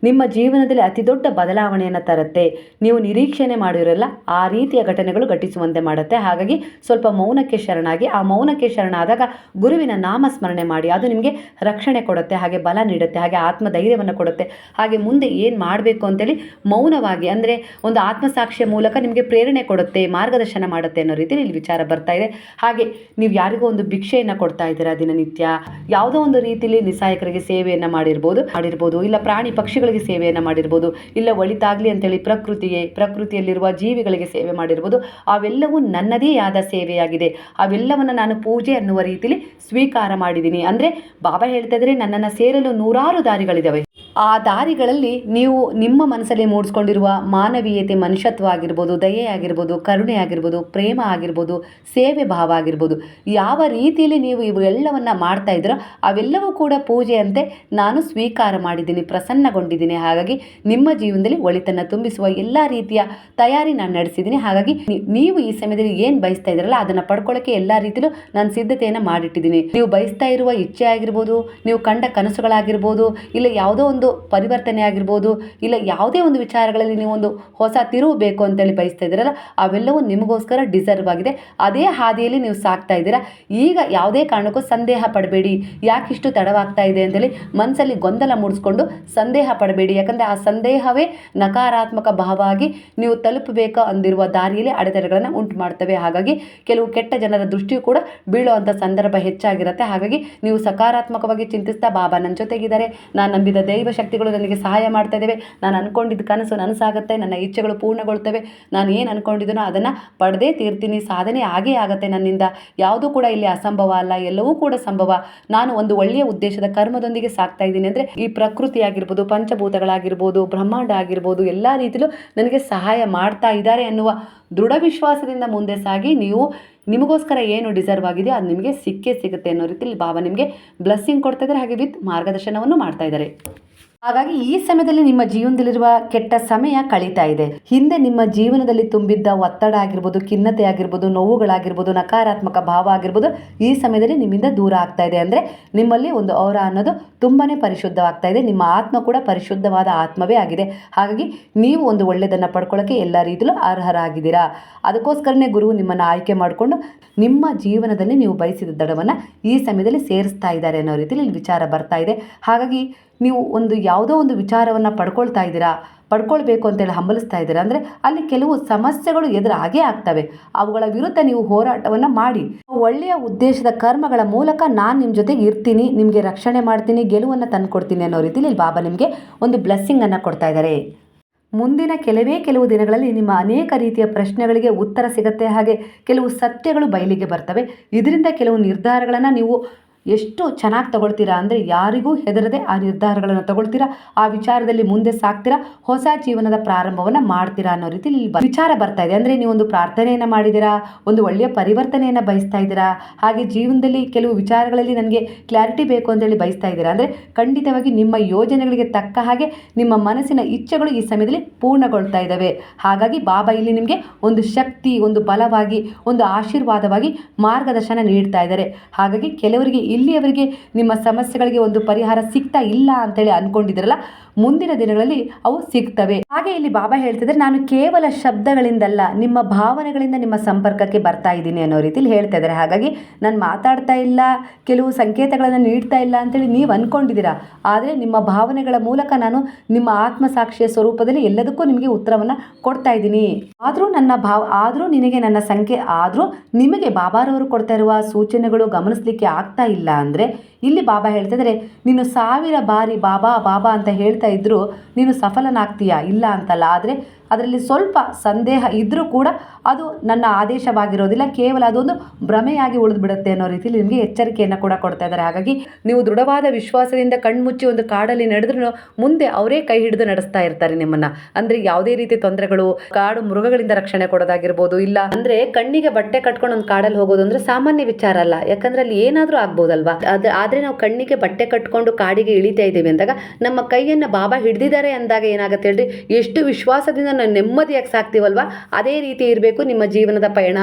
ನಿಮ್ಮ ಜೀವನದಲ್ಲಿ ಅತಿ ದೊಡ್ಡ ಬದಲಾವಣೆಯನ್ನು ತರುತ್ತೆ. ನೀವು ನಿರೀಕ್ಷಣೆ ಮಾಡಿರಲ್ಲ, ಆ ರೀತಿಯ ಘಟನೆಗಳು ಘಟಿಸುವಂತೆ ಮಾಡುತ್ತೆ. ಹಾಗಾಗಿ ಸ್ವಲ್ಪ ಮೌನಕ್ಕೆ ಶರಣಾಗಿ, ಆ ಮೌನಕ್ಕೆ ಶರಣಾದಾಗ ಗುರುವಿನ ನಾಮಸ್ಮರಣೆ ಮಾಡಿ, ಅದು ನಿಮಗೆ ರಕ್ಷಣೆ ಕೊಡುತ್ತೆ, ಹಾಗೆ ಬಲ ನೀಡುತ್ತೆ, ಹಾಗೆ ಆತ್ಮಧೈರ್ಯವನ್ನು ಕೊಡುತ್ತೆ. ಹಾಗೆ ಮುಂದೆ ಏನು ಮಾಡಬೇಕು ಅಂತೇಳಿ ಮೌನವಾಗಿ, ಅಂದರೆ ಒಂದು ಆತ್ಮಸಾಕ್ಷಿಯ ಮೂಲಕ ನಿಮಗೆ ಪ್ರೇರಣೆ ಕೊಡುತ್ತೆ, ಮಾರ್ಗದರ್ಶನ ಮಾಡುತ್ತೆ ಅನ್ನೋ ರೀತಿಯಲ್ಲಿ ಇಲ್ಲಿ ವಿಚಾರ ಬರ್ತಾ ಇದೆ. ಹಾಗೆ ನೀವು ಯಾರಿಗೋ ಒಂದು ಭಿಕ್ಷೆಯನ್ನು ಕೊಡ್ತಾ ಇದ್ದೀರಾ ದಿನನಿತ್ಯ, ಯಾವುದೋ ಒಂದು ರೀತಿಯಲ್ಲಿ ನಿಸ್ಸಹಾಯಕರಿಗೆ ಸೇವೆಯನ್ನು ಮಾಡಿರ್ಬೋದು ಮಾಡಿರ್ಬೋದು, ಇಲ್ಲ ಪ್ರಾಣಿ ಪಕ್ಷಿಗಳಿಗೆ ಸೇವೆಯನ್ನು ಮಾಡಿರ್ಬೋದು, ಇಲ್ಲ ಒಳಿತಾಗಲಿ ಅಂತೇಳಿ ಪ್ರಕೃತಿಗೆ ಪ್ರಕೃತಿಯಲ್ಲಿರುವ ಜೀವಿಗಳಿಗೆ ಸೇವೆ ಮಾಡಿರ್ಬೋದು, ಅವೆಲ್ಲವೂ ನನ್ನದೇ ಆದ ಸೇವೆಯಾಗಿದೆ. ಅವೆಲ್ಲವನ್ನು ನಾನು ಪೂಜೆ ಅನ್ನುವ ರೀತಿಯಲ್ಲಿ ಸ್ವೀಕಾರ ಮಾಡಿದ್ದೀನಿ. ಅಂದರೆ ಬಾಬಾ ಹೇಳ್ತಾ ಇದ್ರೆ, ನನ್ನನ್ನು ಸೇರಲು ನೂರಾರು ದಾರಿಗಳಿದ್ದಾವೆ ಆ ದಾರಿಗಳಲ್ಲಿ ನೀವು ನಿಮ್ಮ ಮನಸ್ಸಲ್ಲಿ ಮೂಡಿಸ್ಕೊಂಡಿರುವ ಮಾನವೀಯತೆ ಮನುಷ್ಯತ್ವ ಆಗಿರ್ಬೋದು, ದಯೆ ಆಗಿರ್ಬೋದು, ಕರುಣೆ ಆಗಿರ್ಬೋದು, ಪ್ರೇಮ ಆಗಿರ್ಬೋದು ಸೇವೆ ಭಾವ ಆಗಿರ್ಬೋದು. ಯಾವ ರೀತಿಯಲ್ಲಿ ನೀವು ಇವೆಲ್ಲವನ್ನು ಮಾಡ್ತಾ ಇದ್ದೀರೋ ಅವೆಲ್ಲವೂ ಕೂಡ ಪೂಜೆಯಂತೆ ನಾನು ಸ್ವೀಕಾರ ಮಾಡಿದ್ದೀನಿ, ಪ್ರಸನ್ನಗೊಂಡಿದ್ದೀನಿ. ಹಾಗಾಗಿ ನಿಮ್ಮ ಜೀವನದಲ್ಲಿ ಒಳಿತನ್ನು ತುಂಬಿಸುವ ಎಲ್ಲ ರೀತಿಯ ತಯಾರಿ ನಾನು ನಡೆಸಿದ್ದೀನಿ. ಹಾಗಾಗಿ ನೀವು ಈ ಸಮಯದಲ್ಲಿ ಏನು ಬಯಸ್ತಾ ಇದ್ದೀರಲ್ಲ ಅದನ್ನು ಪಡ್ಕೊಳ್ಳೋಕ್ಕೆ ಎಲ್ಲ ರೀತಿಯಲ್ಲೂ ನಾನು ಸಿದ್ಧತೆಯನ್ನು ಮಾಡಿಟ್ಟಿದ್ದೀನಿ. ನೀವು ಬಯಸ್ತಾ ಇರುವ ಇಚ್ಛೆ ಆಗಿರ್ಬೋದು, ನೀವು ಕಂಡ ಕನಸುಗಳಾಗಿರ್ಬೋದು, ಇಲ್ಲ ಯಾವುದೋ ಒಂದು ಪರಿವರ್ತನೆ ಆಗಿರ್ಬೋದು, ಇಲ್ಲ ಯಾವುದೇ ಒಂದು ವಿಚಾರಗಳಲ್ಲಿ ನೀವು ಒಂದು ಹೊಸ ತಿರುವು ಬೇಕು ಅಂತೇಳಿ ಬಯಸ್ತಾ ಇದ್ದೀರಲ್ಲ ಅವೆಲ್ಲವೂ ನಿಮಗೋಸ್ಕರ ಡಿಸರ್ವ್ ಆಗಿದೆ. ಅದೇ ಹಾದಿಯಲ್ಲಿ ನೀವು ಸಾಕ್ತಾ ಇದ್ದೀರಾ? ಈಗ ಯಾವುದೇ ಕಾರಣಕ್ಕೂ ಸಂದೇಹ ಪಡಬೇಡಿ. ಯಾಕಿಷ್ಟು ತಡವಾಗ್ತಾ ಇದೆ ಅಂತೇಳಿ ಮನಸ್ಸಲ್ಲಿ ಗೊಂದಲ ಮೂಡಿಸ್ಕೊಂಡು ಸಂದೇಹ ಪಡಬೇಡಿ. ಯಾಕಂದರೆ ಆ ಸಂದೇಹವೇ ನಕಾರಾತ್ಮಕ ಭಾವವಾಗಿ ನೀವು ತಲುಪಬೇಕು ಅಂದಿರುವ ದಾರಿಯಲ್ಲಿ ಅಡೆತಡೆಗಳನ್ನು ಉಂಟು ಮಾಡ್ತವೆ ಹಾಗಾಗಿ ಕೆಲವು ಕೆಟ್ಟ ಜನರ ದೃಷ್ಟಿಯು ಕೂಡ ಬೀಳುವಂಥ ಸಂದರ್ಭ ಹೆಚ್ಚಾಗಿರುತ್ತೆ. ಹಾಗಾಗಿ ನೀವು ಸಕಾರಾತ್ಮಕವಾಗಿ ಚಿಂತಿಸ್ತಾ ಬಾಬಾ ನನ್ನ ಜೊತೆಗಿದ್ದಾರೆ. ನಾನು ನಂಬಿದ ದೈವ ಶಕ್ತಿಗಳು ನನಗೆ ಸಹಾಯ ಮಾಡ್ತಾ ಇದ್ದೇವೆ. ನಾನು ಅನ್ಕೊಂಡಿದ್ದ ಕನಸು ನನಸಾಗುತ್ತೆ. ನನ್ನ ಇಚ್ಛೆಗಳು ಪೂರ್ಣಗೊಳ್ತವೆ. ನಾನು ಏನು ಅಂದ್ಕೊಂಡಿದ್ದೀನೋ ಅದನ್ನು ಪಡೆದೇ ತೀರ್ತೀನಿ. ಸಾಧನೆ ಆಗೇ ಆಗುತ್ತೆ ನನ್ನಿಂದ. ಯಾವುದೂ ಕೂಡ ಇಲ್ಲಿ ಅಸಂಭವ ಅಲ್ಲ, ಎಲ್ಲವೂ ಕೂಡ ಸಂಭವ. ನಾನು ಒಂದು ಒಳ್ಳೆಯ ಉದ್ದೇಶದ ಕರ್ಮದೊಂದಿಗೆ ಸಾಕ್ತಾ ಇದ್ದೀನಿ ಅಂದರೆ ಈ ಪ್ರಕೃತಿ ಆಗಿರ್ಬೋದು, ಪಂಚಭೂತಗಳಾಗಿರ್ಬೋದು, ಬ್ರಹ್ಮಾಂಡ ಆಗಿರ್ಬೋದು, ಎಲ್ಲ ರೀತಿಯಲ್ಲೂ ನನಗೆ ಸಹಾಯ ಮಾಡ್ತಾ ಇದ್ದಾರೆ ಅನ್ನುವ ದೃಢ ವಿಶ್ವಾಸದಿಂದ ಮುಂದೆ ಸಾಗಿ ನೀವು ನಿಮಗೋಸ್ಕರ ಏನು ಡಿಸರ್ವ್ ಆಗಿದೆ ಅದು ನಿಮಗೆ ಸಿಕ್ಕೇ ಸಿಗುತ್ತೆ ಅನ್ನೋ ರೀತಿಯಲ್ಲಿ ಬಾಬಾ ನಿಮಗೆ ಬ್ಲೆಸ್ಸಿಂಗ್ ಕೊಡ್ತಾ ಇದ್ದಾರೆ. ಹಾಗೆ ವಿತ್ ಮಾರ್ಗದರ್ಶನವನ್ನು ಮಾಡ್ತಾ ಇದ್ದಾರೆ. ಹಾಗಾಗಿ ಈ ಸಮಯದಲ್ಲಿ ನಿಮ್ಮ ಜೀವನದಲ್ಲಿರುವ ಕೆಟ್ಟ ಸಮಯ ಕಳೀತಾ ಇದೆ. ಹಿಂದೆ ನಿಮ್ಮ ಜೀವನದಲ್ಲಿ ತುಂಬಿದ್ದ ಒತ್ತಡ ಆಗಿರ್ಬೋದು, ಖಿನ್ನತೆ ಆಗಿರ್ಬೋದು, ನೋವುಗಳಾಗಿರ್ಬೋದು, ನಕಾರಾತ್ಮಕ ಭಾವ ಆಗಿರ್ಬೋದು, ಈ ಸಮಯದಲ್ಲಿ ನಿಮ್ಮಿಂದ ದೂರ ಆಗ್ತಾ ಇದೆ. ಅಂದರೆ ನಿಮ್ಮಲ್ಲಿ ಒಂದು ಔರ ಅನ್ನೋದು ತುಂಬಾನೇ ಪರಿಶುದ್ಧವಾಗ್ತಾ ಇದೆ. ನಿಮ್ಮ ಆತ್ಮ ಕೂಡ ಪರಿಶುದ್ಧವಾದ ಆತ್ಮವೇ ಆಗಿದೆ. ಹಾಗಾಗಿ ನೀವು ಒಂದು ಒಳ್ಳೆಯದನ್ನು ಪಡ್ಕೊಳ್ಳೋಕ್ಕೆ ಎಲ್ಲ ರೀತಿಯಲ್ಲೂ ಅರ್ಹರಾಗಿದ್ದೀರಾ. ಅದಕ್ಕೋಸ್ಕರನೇ ಗುರು ನಿಮ್ಮನ್ನು ಆಯ್ಕೆ ಮಾಡಿಕೊಂಡು ನಿಮ್ಮ ಜೀವನದಲ್ಲಿ ನೀವು ಬಯಸಿದ ದಡವನ್ನು ಈ ಸಮಯದಲ್ಲಿ ಸೇರಿಸ್ತಾ ಇದ್ದಾರೆ ಅನ್ನೋ ರೀತಿಯಲ್ಲಿ ವಿಚಾರ ಬರ್ತಾ ಇದೆ. ಹಾಗಾಗಿ ನೀವು ಒಂದು ಯಾವುದೋ ಒಂದು ವಿಚಾರವನ್ನು ಪಡ್ಕೊಳ್ತಾ ಇದ್ದೀರಾ, ಪಡ್ಕೊಳ್ಬೇಕು ಅಂತೇಳಿ ಹಂಬಲಿಸ್ತಾ ಇದ್ದೀರಾ ಅಂದರೆ ಅಲ್ಲಿ ಕೆಲವು ಸಮಸ್ಯೆಗಳು ಎದುರಾಗೇ ಆಗ್ತವೆ. ಅವುಗಳ ವಿರುದ್ಧ ನೀವು ಹೋರಾಟವನ್ನು ಮಾಡಿ. ಒಳ್ಳೆಯ ಉದ್ದೇಶದ ಕರ್ಮಗಳ ಮೂಲಕ ನಾನು ನಿಮ್ಮ ಜೊತೆಗೆ ಇರ್ತೀನಿ, ನಿಮಗೆ ರಕ್ಷಣೆ ಮಾಡ್ತೀನಿ, ಗೆಲುವನ್ನು ತಂದುಕೊಡ್ತೀನಿ ಅನ್ನೋ ರೀತಿಯಲ್ಲಿ ಬಾಬಾ ನಿಮಗೆ ಒಂದು ಬ್ಲೆಸ್ಸಿಂಗನ್ನು ಕೊಡ್ತಾ ಇದ್ದಾರೆ. ಮುಂದಿನ ಕೆಲವೇ ಕೆಲವು ದಿನಗಳಲ್ಲಿ ನಿಮ್ಮ ಅನೇಕ ರೀತಿಯ ಪ್ರಶ್ನೆಗಳಿಗೆ ಉತ್ತರ ಸಿಗುತ್ತೆ ಹಾಗೆ ಕೆಲವು ಸತ್ಯಗಳು ಬಯಲಿಗೆ ಬರ್ತವೆ. ಇದರಿಂದ ಕೆಲವು ನಿರ್ಧಾರಗಳನ್ನು ನೀವು ಎಷ್ಟು ಚೆನ್ನಾಗಿ ತಗೊಳ್ತೀರಾ ಅಂದರೆ ಯಾರಿಗೂ ಹೆದರದೆ ಆ ನಿರ್ಧಾರಗಳನ್ನು ತಗೊಳ್ತೀರಾ? ಆ ವಿಚಾರದಲ್ಲಿ ಮುಂದೆ ಸಾಕ್ತೀರಾ? ಹೊಸ ಜೀವನದ ಪ್ರಾರಂಭವನ್ನು ಮಾಡ್ತೀರಾ ಅನ್ನೋ ರೀತಿ ವಿಚಾರ ಬರ್ತಾ ಇದೆ. ಅಂದರೆ ನೀವು ಒಂದು ಪ್ರಾರ್ಥನೆಯನ್ನು ಮಾಡಿದ್ದೀರಾ? ಒಂದು ಒಳ್ಳೆಯ ಪರಿವರ್ತನೆಯನ್ನು ಬಯಸ್ತಾ ಇದ್ದೀರಾ? ಹಾಗೆ ಜೀವನದಲ್ಲಿ ಕೆಲವು ವಿಚಾರಗಳಲ್ಲಿ ನನಗೆ ಕ್ಲಾರಿಟಿ ಬೇಕು ಅಂತೇಳಿ ಬಯಸ್ತಾ ಇದ್ದೀರಾ? ಅಂದರೆ ಖಂಡಿತವಾಗಿ ನಿಮ್ಮ ಯೋಜನೆಗಳಿಗೆ ತಕ್ಕ ಹಾಗೆ ನಿಮ್ಮ ಮನಸ್ಸಿನ ಇಚ್ಛೆಗಳು ಈ ಸಮಯದಲ್ಲಿ ಪೂರ್ಣಗೊಳ್ತಾ ಇದ್ದಾವೆ. ಹಾಗಾಗಿ ಬಾಬಾ ಇಲ್ಲಿ ನಿಮಗೆ ಒಂದು ಶಕ್ತಿ, ಒಂದು ಬಲವಾಗಿ, ಒಂದು ಆಶೀರ್ವಾದವಾಗಿ ಮಾರ್ಗದರ್ಶನ ನೀಡ್ತಾ ಇದ್ದಾರೆ. ಹಾಗಾಗಿ ಕೆಲವರಿಗೆ ಇಲ್ಲಿಯವರೆಗೆ ನಿಮ್ಮ ಸಮಸ್ಯೆಗಳಿಗೆ ಒಂದು ಪರಿಹಾರ ಸಿಗ್ತಾ ಇಲ್ಲ ಅಂತೇಳಿ ಅನ್ಕೊಂಡಿದ್ರಲ್ಲ, ಮುಂದಿನ ದಿನಗಳಲ್ಲಿ ಅವು ಸಿಗ್ತವೆ. ಹಾಗೆ ಇಲ್ಲಿ ಬಾಬಾ ಹೇಳ್ತಿದ್ರೆ ನಾನು ಕೇವಲ ಶಬ್ದಗಳಿಂದಲ್ಲ, ನಿಮ್ಮ ಭಾವನೆಗಳಿಂದ ನಿಮ್ಮ ಸಂಪರ್ಕಕ್ಕೆ ಬರ್ತಾ ಇದ್ದೀನಿ ಅನ್ನೋ ರೀತಿಲಿ ಹೇಳ್ತಾ ಇದ್ದಾರೆ. ಹಾಗಾಗಿ ನಾನು ಮಾತಾಡ್ತಾ ಇಲ್ಲ, ಕೆಲವು ಸಂಕೇತಗಳನ್ನು ನೀಡ್ತಾ ಇಲ್ಲ ಅಂತೇಳಿ ನೀವು ಅನ್ಕೊಂಡಿದ್ದೀರಾ? ಆದರೆ ನಿಮ್ಮ ಭಾವನೆಗಳ ಮೂಲಕ ನಾನು ನಿಮ್ಮ ಆತ್ಮಸಾಕ್ಷಿಯ ಸ್ವರೂಪದಲ್ಲಿ ಎಲ್ಲದಕ್ಕೂ ನಿಮಗೆ ಉತ್ತರವನ್ನು ಕೊಡ್ತಾ ಇದ್ದೀನಿ. ಆದರೂ ನನ್ನ ಭಾವ, ಆದರೂ ನಿನಗೆ ನನ್ನ ಸಂಖ್ಯೆ ಆದರೂ ನಿಮಗೆ ಬಾಬಾರವರು ಕೊಡ್ತಾ ಇರುವ ಸೂಚನೆಗಳು ಗಮನಿಸಲಿಕ್ಕೆ ಆಗ್ತಾ ಇಲ್ಲ. ಅಂದರೆ ಇಲ್ಲಿ ಬಾಬಾ ಹೇಳ್ತಿದ್ರೆ ನೀನು ಸಾವಿರ ಬಾರಿ ಬಾಬಾ ಬಾಬಾ ಅಂತ ಹೇಳ್ತಾ ಇದ್ದರೂ ನೀನು ಸಫಲನಾಗ್ತೀಯಾ? ಇಲ್ಲ ಅಂತಲ್ಲ. ಆದರೆ ಅದರಲ್ಲಿ ಸ್ವಲ್ಪ ಸಂದೇಹ ಇದ್ದರೂ ಕೂಡ ಅದು ನನ್ನ ಆದೇಶವಾಗಿರೋದಿಲ್ಲ. ಕೇವಲ ಅದೊಂದು ಭ್ರಮೆಯಾಗಿ ಉಳಿದು ಬಿಡುತ್ತೆ ಅನ್ನೋ ರೀತಿಯಲ್ಲಿ ನಿಮಗೆ ಎಚ್ಚರಿಕೆಯನ್ನು ಕೂಡ ಕೊಡ್ತಾ ಇದ್ದಾರೆ. ಹಾಗಾಗಿ ನೀವು ದೃಢವಾದ ವಿಶ್ವಾಸದಿಂದ ಕಣ್ಮುಚ್ಚಿ ಒಂದು ಕಾಡಲ್ಲಿ ನಡೆದ್ರೂ ಮುಂದೆ ಅವರೇ ಕೈ ಹಿಡಿದು ನಡೆಸ್ತಾ ಇರ್ತಾರೆ ನಿಮ್ಮನ್ನ. ಅಂದ್ರೆ ಯಾವುದೇ ರೀತಿ ತೊಂದರೆಗಳು, ಕಾಡು ಮೃಗಗಳಿಂದ ರಕ್ಷಣೆ ಕೊಡೋದಾಗಿರ್ಬೋದು, ಇಲ್ಲ ಅಂದ್ರೆ ಕಣ್ಣಿಗೆ ಬಟ್ಟೆ ಕಟ್ಕೊಂಡು ಒಂದು ಕಾಡಲ್ಲಿ ಹೋಗೋದು ಅಂದ್ರೆ ಸಾಮಾನ್ಯ ವಿಚಾರ ಅಲ್ಲ. ಯಾಕಂದ್ರೆ ಅಲ್ಲಿ ಏನಾದರೂ ಆಗ್ಬೋದಲ್ವಾ? ಆದ್ರೆ ಆದರೆ ನಾವು ಕಣ್ಣಿಗೆ ಬಟ್ಟೆ ಕಟ್ಕೊಂಡು ಕಾಡಿಗೆ ಇಳಿತಾ ಇದ್ದೀವಿ ಅಂದಾಗ ನಮ್ಮ ಕೈಯನ್ನು ಬಾಬಾ ಹಿಡಿದಿದ್ದಾರೆ ಅಂದಾಗ ಏನಾಗುತ್ತೆ ಹೇಳ್ರಿ? ಎಷ್ಟು ವಿಶ್ವಾಸದಿಂದ ನೆಮ್ಮದಿಯಾಗಿ ಸಾಕ್ತೀವಲ್ವಾ? ಅದೇ ರೀತಿ ಇರಬೇಕು ನಿಮ್ಮ ಜೀವನದ ಪಯಣ.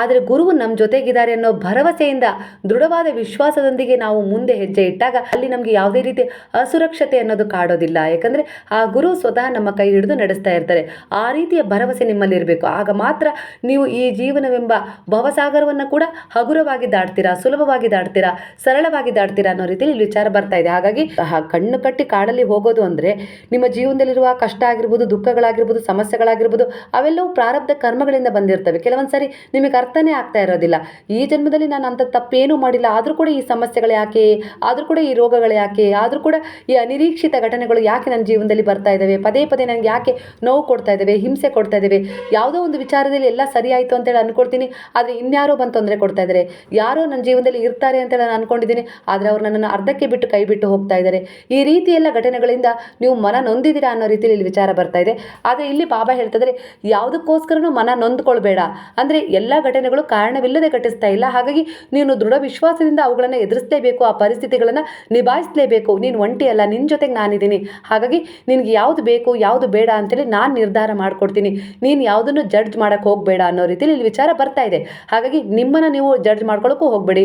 ಆದರೆ ಗುರುವು ನಮ್ಮ ಜೊತೆಗಿದ್ದಾರೆ ಅನ್ನೋ ಭರವಸೆಯಿಂದ, ದೃಢವಾದ ವಿಶ್ವಾಸದೊಂದಿಗೆ ನಾವು ಮುಂದೆ ಹೆಜ್ಜೆ ಇಟ್ಟಾಗ ಅಲ್ಲಿ ನಮಗೆ ಯಾವುದೇ ರೀತಿ ಅಸುರಕ್ಷತೆ ಅನ್ನೋದು ಕಾಡೋದಿಲ್ಲ. ಯಾಕಂದರೆ ಆ ಗುರು ಸ್ವತಃ ನಮ್ಮ ಕೈ ಹಿಡಿದು ನಡೆಸ್ತಾ ಇರ್ತಾರೆ. ಆ ರೀತಿಯ ಭರವಸೆ ನಿಮ್ಮಲ್ಲಿ ಇರಬೇಕು. ಆಗ ಮಾತ್ರ ನೀವು ಈ ಜೀವನವೆಂಬ ಭವಸಾಗರವನ್ನು ಕೂಡ ಹಗುರವಾಗಿ ದಾಡ್ತೀರಾ ಸುಲಭವಾಗಿ ದಾಟ್ತೀರಾ, ಸರಳವಾಗಿ ದಾಟ್ತೀರಾ ಅನ್ನೋ ರೀತಿಯಲ್ಲಿ ಇಲ್ಲಿ ವಿಚಾರ ಬರ್ತಾ ಇದೆ. ಹಾಗಾಗಿ ಕಣ್ಣು ಕಟ್ಟಿ ಕಾಡಲ್ಲಿ ಹೋಗೋದು ಅಂದರೆ ನಿಮ್ಮ ಜೀವನದಲ್ಲಿರುವ ಕಷ್ಟ ಆಗಿರ್ಬೋದು, ದುಃಖಗಳಾಗಿರ್ಬೋದು ಸಮಸ್ಯೆಗಳಾಗಿರ್ಬೋದು, ಅವೆಲ್ಲವೂ ಪ್ರಾರಬ್ಧ ಕರ್ಮಗಳಿಂದ ಬಂದಿರ್ತವೆ. ಕೆಲವೊಂದು ಸಾರಿ ನಿಮಗೆ ಅರ್ಥನೇ ಆಗ್ತಾ ಇರೋದಿಲ್ಲ. ಈ ಜನ್ಮದಲ್ಲಿ ನಾನು ಅಂಥ ತಪ್ಪೇನೂ ಮಾಡಿಲ್ಲ. ಆದರೂ ಕೂಡ ಈ ಸಮಸ್ಯೆಗಳು ಯಾಕೆ? ಆದರೂ ಕೂಡ ಈ ರೋಗಗಳು ಯಾಕೆ? ಆದರೂ ಕೂಡ ಈ ಅನಿರೀಕ್ಷಿತ ಘಟನೆಗಳು ಯಾಕೆ ನನ್ನ ಜೀವನದಲ್ಲಿ ಬರ್ತಾ ಇದ್ದಾವೆ? ಪದೇ ಪದೇ ನನಗೆ ಯಾಕೆ ನೋವು ಕೊಡ್ತಾ ಇದ್ದಾವೆ? ಹಿಂಸೆ ಕೊಡ್ತಾ ಇದ್ದಾವೆ? ಯಾವುದೋ ಒಂದು ವಿಚಾರದಲ್ಲಿ ಎಲ್ಲ ಸರಿ ಆಯಿತು ಅಂತೇಳಿ ಅಂದ್ಕೊಳ್ತೀನಿ ಆದರೆ ಇನ್ಯಾರೋ ಬಂದು ತೊಂದರೆ ಕೊಡ್ತಾ ಇದ್ದಾರೆ. ಯಾರೋ ನನ್ನ ಜೀವನದಲ್ಲಿ ಇರ್ತಾರೆ ಅಂತೇಳಿ ನಾನು ಅನ್ಕೊಂಡಿದ್ದೀನಿ. ಆದರೆ ಅವರು ನನ್ನನ್ನು ಅರ್ಧಕ್ಕೆ ಬಿಟ್ಟು ಕೈ ಬಿಟ್ಟು ಹೋಗ್ತಾ ಇದ್ದಾರೆ. ಈ ರೀತಿ ಎಲ್ಲ ಘಟನೆಗಳಿಂದ ನೀವು ಮನ ನೊಂದಿದ್ದೀರಾ ಅನ್ನೋ ರೀತಿಯಲ್ಲಿ ಇಲ್ಲಿ ವಿಚಾರ ಬರ್ತಾ ಇದೆ. ಆದರೆ ಇಲ್ಲಿ ಬಾಬಾ ಹೇಳ್ತಿದ್ರೆ, ಯಾವುದಕ್ಕೋಸ್ಕರನೂ ಮನ ನೊಂದ್ಕೊಳ್ಬೇಡ. ಅಂದರೆ ಎಲ್ಲ ಘಟನೆಗಳು ಕಾರಣವಿಲ್ಲದೆ ಘಟಿಸ್ತಾ ಇಲ್ಲ. ಹಾಗಾಗಿ ನೀನು ದೃಢ ವಿಶ್ವಾಸದಿಂದ ಅವುಗಳನ್ನು ಎದುರಿಸಲೇಬೇಕು, ಆ ಪರಿಸ್ಥಿತಿಗಳನ್ನು ನಿಭಾಯಿಸಲೇಬೇಕು. ನೀನು ಒಂಟಿ ಅಲ್ಲ ನಿನ್ನ ಜೊತೆಗೆ ನಾನಿದ್ದೀನಿ ಹಾಗಾಗಿ ನಿನಗೆ ಯಾವುದು ಬೇಕು, ಯಾವುದು ಬೇಡ ಅಂತೇಳಿ ನಾನು ನಿರ್ಧಾರ ಮಾಡಿಕೊಡ್ತೀನಿ. ನೀನು ಯಾವುದನ್ನು ಜಡ್ಜ್ ಮಾಡೋಕ್ಕೆ ಹೋಗಬೇಡ ಅನ್ನೋ ರೀತಿಯಲ್ಲಿ ಇಲ್ಲಿ ವಿಚಾರ ಬರ್ತಾ ಇದೆ. ಹಾಗಾಗಿ ನಿಮ್ಮನ್ನು ನೀವು ಜಡ್ಜ್ ಮಾಡ್ಕೊಳ್ಳೋಕ್ಕೂ ಹೋಗಬೇಡಿ.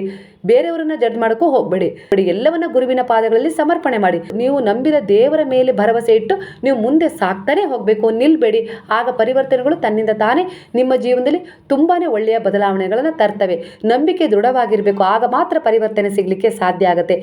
ಬೇರೆಯವರನ್ನ ಜಡ್ಜ್ ಮಾಡೋಕ್ಕೂ ಹೋಗಬೇಡಿ. ಬಿಡಿ ಎಲ್ಲವನ್ನ ಗುರುವಿನ ಪಾದಗಳಲ್ಲಿ ಸಮರ್ಪಣೆ ಮಾಡಿ. ನೀವು ನಂಬಿದ ದೇವರ ಮೇಲೆ ಭರವಸೆ ಇಟ್ಟು ನೀವು ಮುಂದೆ ಸಾಕ್ತಾನೆ ಹೋಗಬೇಕು. ನಿಲ್ಬೇಡಿ ಆಗ ಪರಿವರ್ತನೆಗಳು ತನ್ನಿಂದ ತಾನೇ ನಿಮ್ಮ ಜೀವನದಲ್ಲಿ ತುಂಬಾನೇ ಒಳ್ಳೆಯ ಬದಲಾವಣೆಗಳನ್ನು ತರ್ತವೆ. ನಂಬಿಕೆ ದೃಢವಾಗಿರಬೇಕು. ಆಗ ಮಾತ್ರ ಪರಿವರ್ತನೆ ಸಿಗಲಿಕ್ಕೆ ಸಾಧ್ಯ ಆಗುತ್ತೆ.